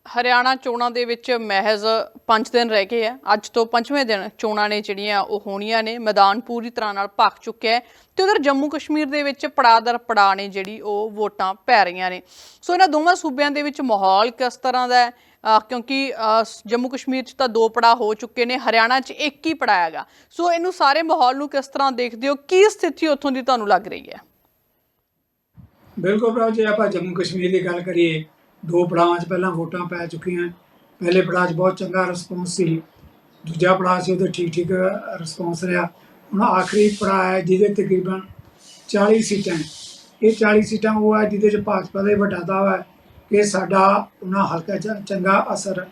Speaker 1: ਹਰਿਆਣਾ ਚੋਣਾਂ ਦੇ ਵਿੱਚ ਮਹਿਜ਼ 5 ਦਿਨ ਰਹਿ ਗਏ ਆ। ਅੱਜ ਤੋਂ ਪੰਜਵੇਂ ਦਿਨ ਚੋਣਾਂ ਨੇ ਜਿਹੜੀਆਂ ਉਹ ਹੋਣੀਆਂ ਨੇ। ਮੈਦਾਨ ਪੂਰੀ ਤਰ੍ਹਾਂ ਨਾਲ ਭਖ ਚੁੱਕਿਆ ਹੈ। ਤੇ ਉਧਰ ਜੰਮੂ ਕਸ਼ਮੀਰ ਦੇ ਵਿੱਚ ਪੜਾਅ ਦਰ ਪੜਾਅ ਨੇ ਜਿਹੜੀ ਉਹ ਵੋਟਾਂ ਪੈ ਰਹੀਆਂ ਨੇ। ਸੋ ਇਹਨਾਂ ਦੋਵਾਂ ਸੂਬਿਆਂ ਦੇ ਵਿੱਚ ਮਾਹੌਲ ਕਿਸ ਤਰ੍ਹਾਂ ਦਾ ਹੈ? ਕਿਉਂਕਿ ਜੰਮੂ ਕਸ਼ਮੀਰ 'ਚ ਤਾਂ ਦੋ ਪੜਾਅ ਹੋ ਚੁੱਕੇ ਨੇ, ਹਰਿਆਣਾ 'ਚ ਇੱਕ ਹੀ ਪੜਾਅ ਹੈਗਾ। ਸੋ ਇਹਨੂੰ ਸਾਰੇ ਮਾਹੌਲ ਨੂੰ ਕਿਸ ਤਰ੍ਹਾਂ ਦੇਖਦੇ ਹੋ? ਕੀ ਸਥਿਤੀ ਉੱਥੋਂ ਦੀ ਤੁਹਾਨੂੰ ਲੱਗ ਰਹੀ ਹੈ?
Speaker 2: ਬਿਲਕੁਲ ਭਰਾ, ਜੇ ਆਪਾਂ ਜੰਮੂ ਕਸ਼ਮੀਰ ਦੀ ਗੱਲ ਕਰੀਏ, ਦੋ ਪੜਾਵਾਂ 'ਚ ਪਹਿਲਾਂ ਵੋਟਾਂ ਪੈ ਚੁੱਕੀਆਂ। ਪਹਿਲੇ ਪੜਾਅ 'ਚ ਬਹੁਤ ਚੰਗਾ ਰਿਸਪੌਂਸ ਸੀ। ਦੂਜਾ ਪੜਾਅ 'ਚ ਉਹਦੇ ਠੀਕ ਠੀਕ ਰਿਸਪੌਂਸ ਰਿਹਾ। ਹੁਣ ਆਖਰੀ ਪੜਾਅ ਹੈ ਜਿਹਦੇ ਤਕਰੀਬਨ 40 ਸੀਟਾਂ ਇਹ 40 ਸੀਟਾਂ ਉਹ ਹੈ ਜਿਹਦੇ 'ਚ ਭਾਜਪਾ ਦਾ ਹੀ ਵੱਡਾ ਦਾਅਵਾ ਹੈ। ਕਿ ਸਾਡਾ ਉਹਨਾਂ ਹਲਕਾ 'ਚ ਚੰਗਾ ਅਸਰ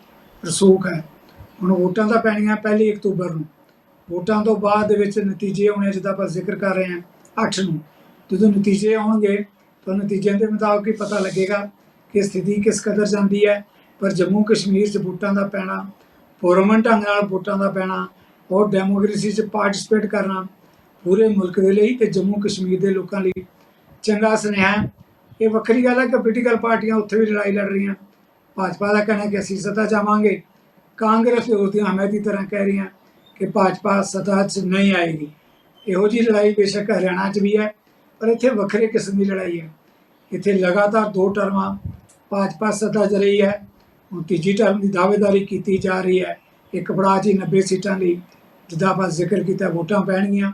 Speaker 2: ਰਸੂਖ ਹੈ। ਹੁਣ ਵੋਟਾਂ ਤਾਂ ਪੈਣੀਆਂ ਪਹਿਲੀ ਅਕਤੂਬਰ ਨੂੰ। ਵੋਟਾਂ ਤੋਂ ਬਾਅਦ ਦੇ ਵਿੱਚ ਨਤੀਜੇ ਆਉਣੇ ਜਿੱਦਾਂ ਆਪਾਂ ਜ਼ਿਕਰ ਕਰ ਰਹੇ ਹਾਂ 8 ਨੂੰ। ਜਦੋਂ ਨਤੀਜੇ ਆਉਣਗੇ, ਤਾਂ ਨਤੀਜਿਆਂ ਦੇ ਮੁਤਾਬਕ ਹੀ ਪਤਾ ਲੱਗੇਗਾ ਕਿ ਸਥਿਤੀ ਕਿਸ ਕਦਰ ਜਾਂਦੀ ਹੈ। ਪਰ ਜੰਮੂ ਕਸ਼ਮੀਰ 'ਚ ਵੋਟਾਂ ਦਾ ਪੈਣਾ, ਪੁਰਮਨ ਢੰਗ ਨਾਲ ਵੋਟਾਂ ਦਾ ਪੈਣਾ, ਔਰ ਡੈਮੋਕ੍ਰੇਸੀ 'ਚ ਪਾਰਟਿਸਿਪੇਟ ਕਰਨਾ, ਪੂਰੇ ਮੁਲਕ ਦੇ ਲਈ ਤੇ ਜੰਮੂ ਕਸ਼ਮੀਰ ਦੇ ਲੋਕਾਂ ਲਈ ਚੰਗਾ ਸੁਨੇਹਾ ਇਹ ਵੱਖਰੀ ਗੱਲ ਹੈ ਕਿ ਪੋਲੀਟੀਕਲ ਪਾਰਟੀਆਂ ਉੱਥੇ ਵੀ ਲੜਾਈ ਲੜ ਰਹੀਆਂ। ਭਾਜਪਾ ਦਾ ਕਹਿਣਾ ਕਿ ਅਸੀਂ ਸੱਤਾ ਚਾਹਾਂਗੇ। ਕਾਂਗਰਸ ਤੇ ਉਹਦੀਆਂ ਹਮਾਇਤੀ ਤਰ੍ਹਾਂ ਕਹਿ ਰਹੀਆਂ ਕਿ ਭਾਜਪਾ ਸੱਤਾ 'ਚ ਨਹੀਂ ਆਏਗੀ। ਇਹੋ ਜੀ ਲੜਾਈ ਬੇਸ਼ੱਕ ਹਰਿਆਣਾ 'ਚ ਵੀ ਹੈ, ਪਰ ਇੱਥੇ ਵੱਖਰੇ ਕਿਸਮ ਦੀ ਲੜਾਈ ਹੈ। ਇੱਥੇ ਲਗਾਤਾਰ ਦੋ ਟਰਮਾਂ ਭਾਜਪਾ ਸੱਤਾ 'ਚ ਰਹੀ ਹੈ, ਹੁਣ ਤੀਜੀ ਟਰਮ ਦੀ ਦਾਅਵੇਦਾਰੀ ਕੀਤੀ ਜਾ ਰਹੀ ਹੈ। ਇੱਕ ਪੜਾਅ 'ਚ ਹੀ 90 ਸੀਟਾਂ ਲਈ ਜਿੱਦਾਂ ਆਪਾਂ ਜ਼ਿਕਰ ਕੀਤਾ ਵੋਟਾਂ ਪੈਣਗੀਆਂ।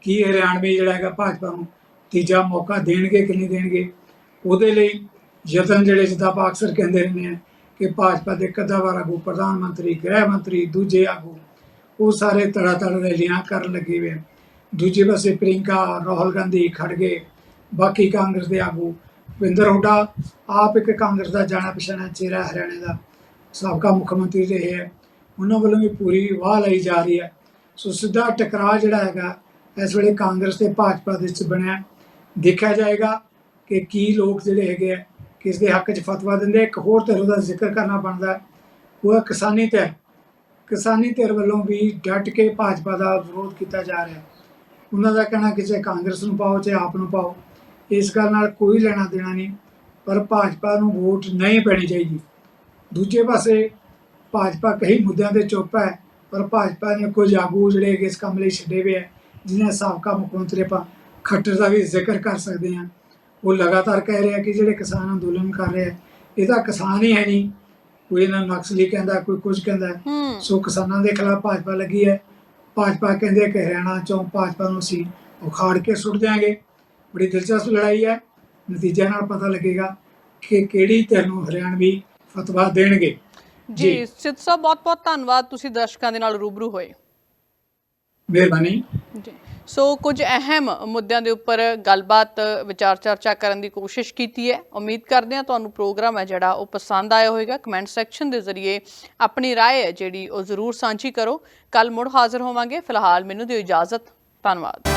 Speaker 2: ਕੀ ਹਰਿਆਣਵੀ ਜਿਹੜਾ ਹੈਗਾ ਭਾਜਪਾ ਨੂੰ ਤੀਜਾ ਮੌਕਾ ਦੇਣਗੇ ਕਿ ਨਹੀਂ ਦੇਣਗੇ? ਉਹਦੇ ਲਈ ਯਤਨ ਜਿਹੜੇ ਜਿੱਦਾਂ ਆਪਾਂ ਅਕਸਰ ਕਹਿੰਦੇ ਰਹਿੰਦੇ ਆ ਕਿ ਭਾਜਪਾ ਦੇ ਕਦਾਵਾਰ ਆਗੂ, ਪ੍ਰਧਾਨ ਮੰਤਰੀ, ਗ੍ਰਹਿ ਮੰਤਰੀ, ਦੂਜੇ ਆਗੂ, ਉਹ ਸਾਰੇ ਤੜਾ ਤੜ ਰੈਲੀਆਂ ਕਰਨ ਲੱਗੇ ਹੋਏ ਦੂਜੇ ਪਾਸੇ ਪ੍ਰਿੰਕਾ ਰਾਹੁਲ ਗਾਂਧੀ ਖੜਗੇ ਬਾਕੀ ਕਾਂਗਰਸ ਦੇ ਆਗੂ, ਭੁਪਿੰਦਰ ਹੁੱਡਾ, ਆਪ ਇੱਕ ਕਾਂਗਰਸ ਦਾ ਜਾਣਾ ਪਛਾਣਾ ਚਿਹਰਾ ਹਰਿਆਣੇ ਦਾ ਸਾਬਕਾ ਮੁੱਖ ਮੰਤਰੀ ਰਹੇ ਹੈ ਉਹਨਾਂ ਵੱਲੋਂ ਵੀ ਪੂਰੀ ਵਾਹ ਲਈ ਜਾ ਰਹੀ ਹੈ ਸੋ ਸਿੱਧਾ ਟਕਰਾਅ ਜਿਹੜਾ ਹੈਗਾ, ਇਸ ਵੇਲੇ ਕਾਂਗਰਸ ਤੇ ਭਾਜਪਾ ਦੇ ਵਿੱਚ ਬਣਿਆ। ਦੇਖਿਆ ਜਾਏਗਾ ਕਿ ਕੀ ਲੋਕ ਜਿਹੜੇ ਹੈਗੇ ਆ ਕਿਸ ਦੇ ਹੱਕ 'ਚ ਫਤਵਾ ਦਿੰਦੇ ਇੱਕ ਹੋਰ ਧਿਰ ਦਾ ਜ਼ਿਕਰ ਕਰਨਾ ਬਣਦਾ ਉਹ ਹੈ ਕਿਸਾਨੀ ਧਿਰ। ਕਿਸਾਨੀ ਧਿਰ ਵੱਲੋਂ ਵੀ ਡਟ ਕੇ ਭਾਜਪਾ ਦਾ ਵਿਰੋਧ ਕੀਤਾ ਜਾ ਰਿਹਾ ਉਹਨਾਂ ਦਾ ਕਹਿਣਾ ਕਿ ਚਾਹੇ ਕਾਂਗਰਸ ਨੂੰ ਪਾਓ, ਚਾਹੇ ਆਪ ਨੂੰ ਪਾਓ, ਇਸ ਗੱਲ ਨਾਲ ਕੋਈ ਲੈਣਾ ਦੇਣਾ ਨਹੀਂ, ਪਰ ਭਾਜਪਾ ਨੂੰ ਵੋਟ ਨਹੀਂ ਪੈਣੀ ਚਾਹੀਦੀ। ਦੂਜੇ ਪਾਸੇ ਭਾਜਪਾ ਕਈ ਮੁੱਦਿਆਂ ਤੇ ਚੁੱਪ ਹੈ, ਪਰ ਭਾਜਪਾ ਨੇ ਕੁਝ ਆਗੂ ਜਿਹੜੇ ਹੈਗੇ ਇਸ ਕੰਮ ਲਈ ਛੱਡੇ ਹੋਏ ਹੈ, ਜਿਨ੍ਹਾਂ ਸਾਬਕਾ ਮੁੱਖ ਮੰਤਰੀ ਆਪਾਂ ਖੱਟਰ ਦਾ ਵੀ ਜ਼ਿਕਰ ਕਰ ਸਕਦੇ ਹਾਂ। ਉਹ ਲਗਾਤਾਰ ਕਹਿ ਰਿਹਾ ਕਿ ਜਿਹੜੇ ਕਿਸਾਨ ਅੰਦੋਲਨ ਕਰ ਰਹੇ ਹੈ ਇਹ ਤਾਂ ਕਿਸਾਨ ਹੀ ਹੈ ਨਹੀਂ। ਕੋਈ ਇਹਨਾਂ ਨੂੰ ਨਕਸਲੀ ਕਹਿੰਦਾ ਕੋਈ ਕੁਝ ਕਹਿੰਦਾ। ਸੋ ਕਿਸਾਨਾਂ ਦੇ ਖਿਲਾਫ ਭਾਜਪਾ ਲੱਗੀ ਹੈ। ਭਾਜਪਾ ਕਹਿੰਦੇ ਕਿ ਹਰਿਆਣਾ ਚੋਂ ਭਾਜਪਾ ਨੂੰ ਅਸੀਂ ਉਖਾੜ ਕੇ ਸੁੱਟ ਦਿਆਂਗੇ। ਬੜੀ ਦਿਲਚਸਪ ਲੜਾਈ ਹੈ। ਨਤੀਜੇ ਨਾਲ ਪਤਾ ਲੱਗੇਗਾ ਕਿ ਕਿਹੜੀ ਧਿਰ ਨੂੰ ਹਰਿਆਣਵੀ ਫਤਵਾ ਦੇਣਗੇ। ਜੀ।
Speaker 1: ਸਿੱਧ ਸਾਹਿਬ ਬਹੁਤ ਬਹੁਤ ਧੰਨਵਾਦ। ਤੁਸੀਂ ਦਰਸ਼ਕਾਂ ਦੇ ਨਾਲ ਰੂਬਰੂ ਹੋਏ।
Speaker 2: ਮਿਹਰਬਾਨੀ।
Speaker 1: ਜੀ। ਸੋ ਕੁਝ ਅਹਿਮ ਮੁੱਦਿਆਂ ਦੇ ਉੱਪਰ ਗੱਲਬਾਤ ਵਿਚਾਰ ਚਰਚਾ ਕਰਨ ਦੀ ਕੋਸ਼ਿਸ਼ ਕੀਤੀ ਹੈ ਉਮੀਦ ਕਰਦੇ ਹਾਂ ਤੁਹਾਨੂੰ ਪ੍ਰੋਗਰਾਮ ਹੈ ਜਿਹੜਾ ਉਹ ਪਸੰਦ ਆਇਆ ਹੋਵੇਗਾ ਕਮੈਂਟ ਸੈਕਸ਼ਨ ਦੇ ਜ਼ਰੀਏ ਆਪਣੀ رائے ਹੈ ਜਿਹੜੀ ਉਹ ਜ਼ਰੂਰ ਸਾਂਝੀ ਕਰੋ ਕੱਲ ਮੁੜ ਹਾਜ਼ਰ ਹੋਵਾਂਗੇ ਫਿਲਹਾਲ ਮੈਨੂੰ ਦਿਓ ਇਜਾਜ਼ਤ ਧੰਨਵਾਦ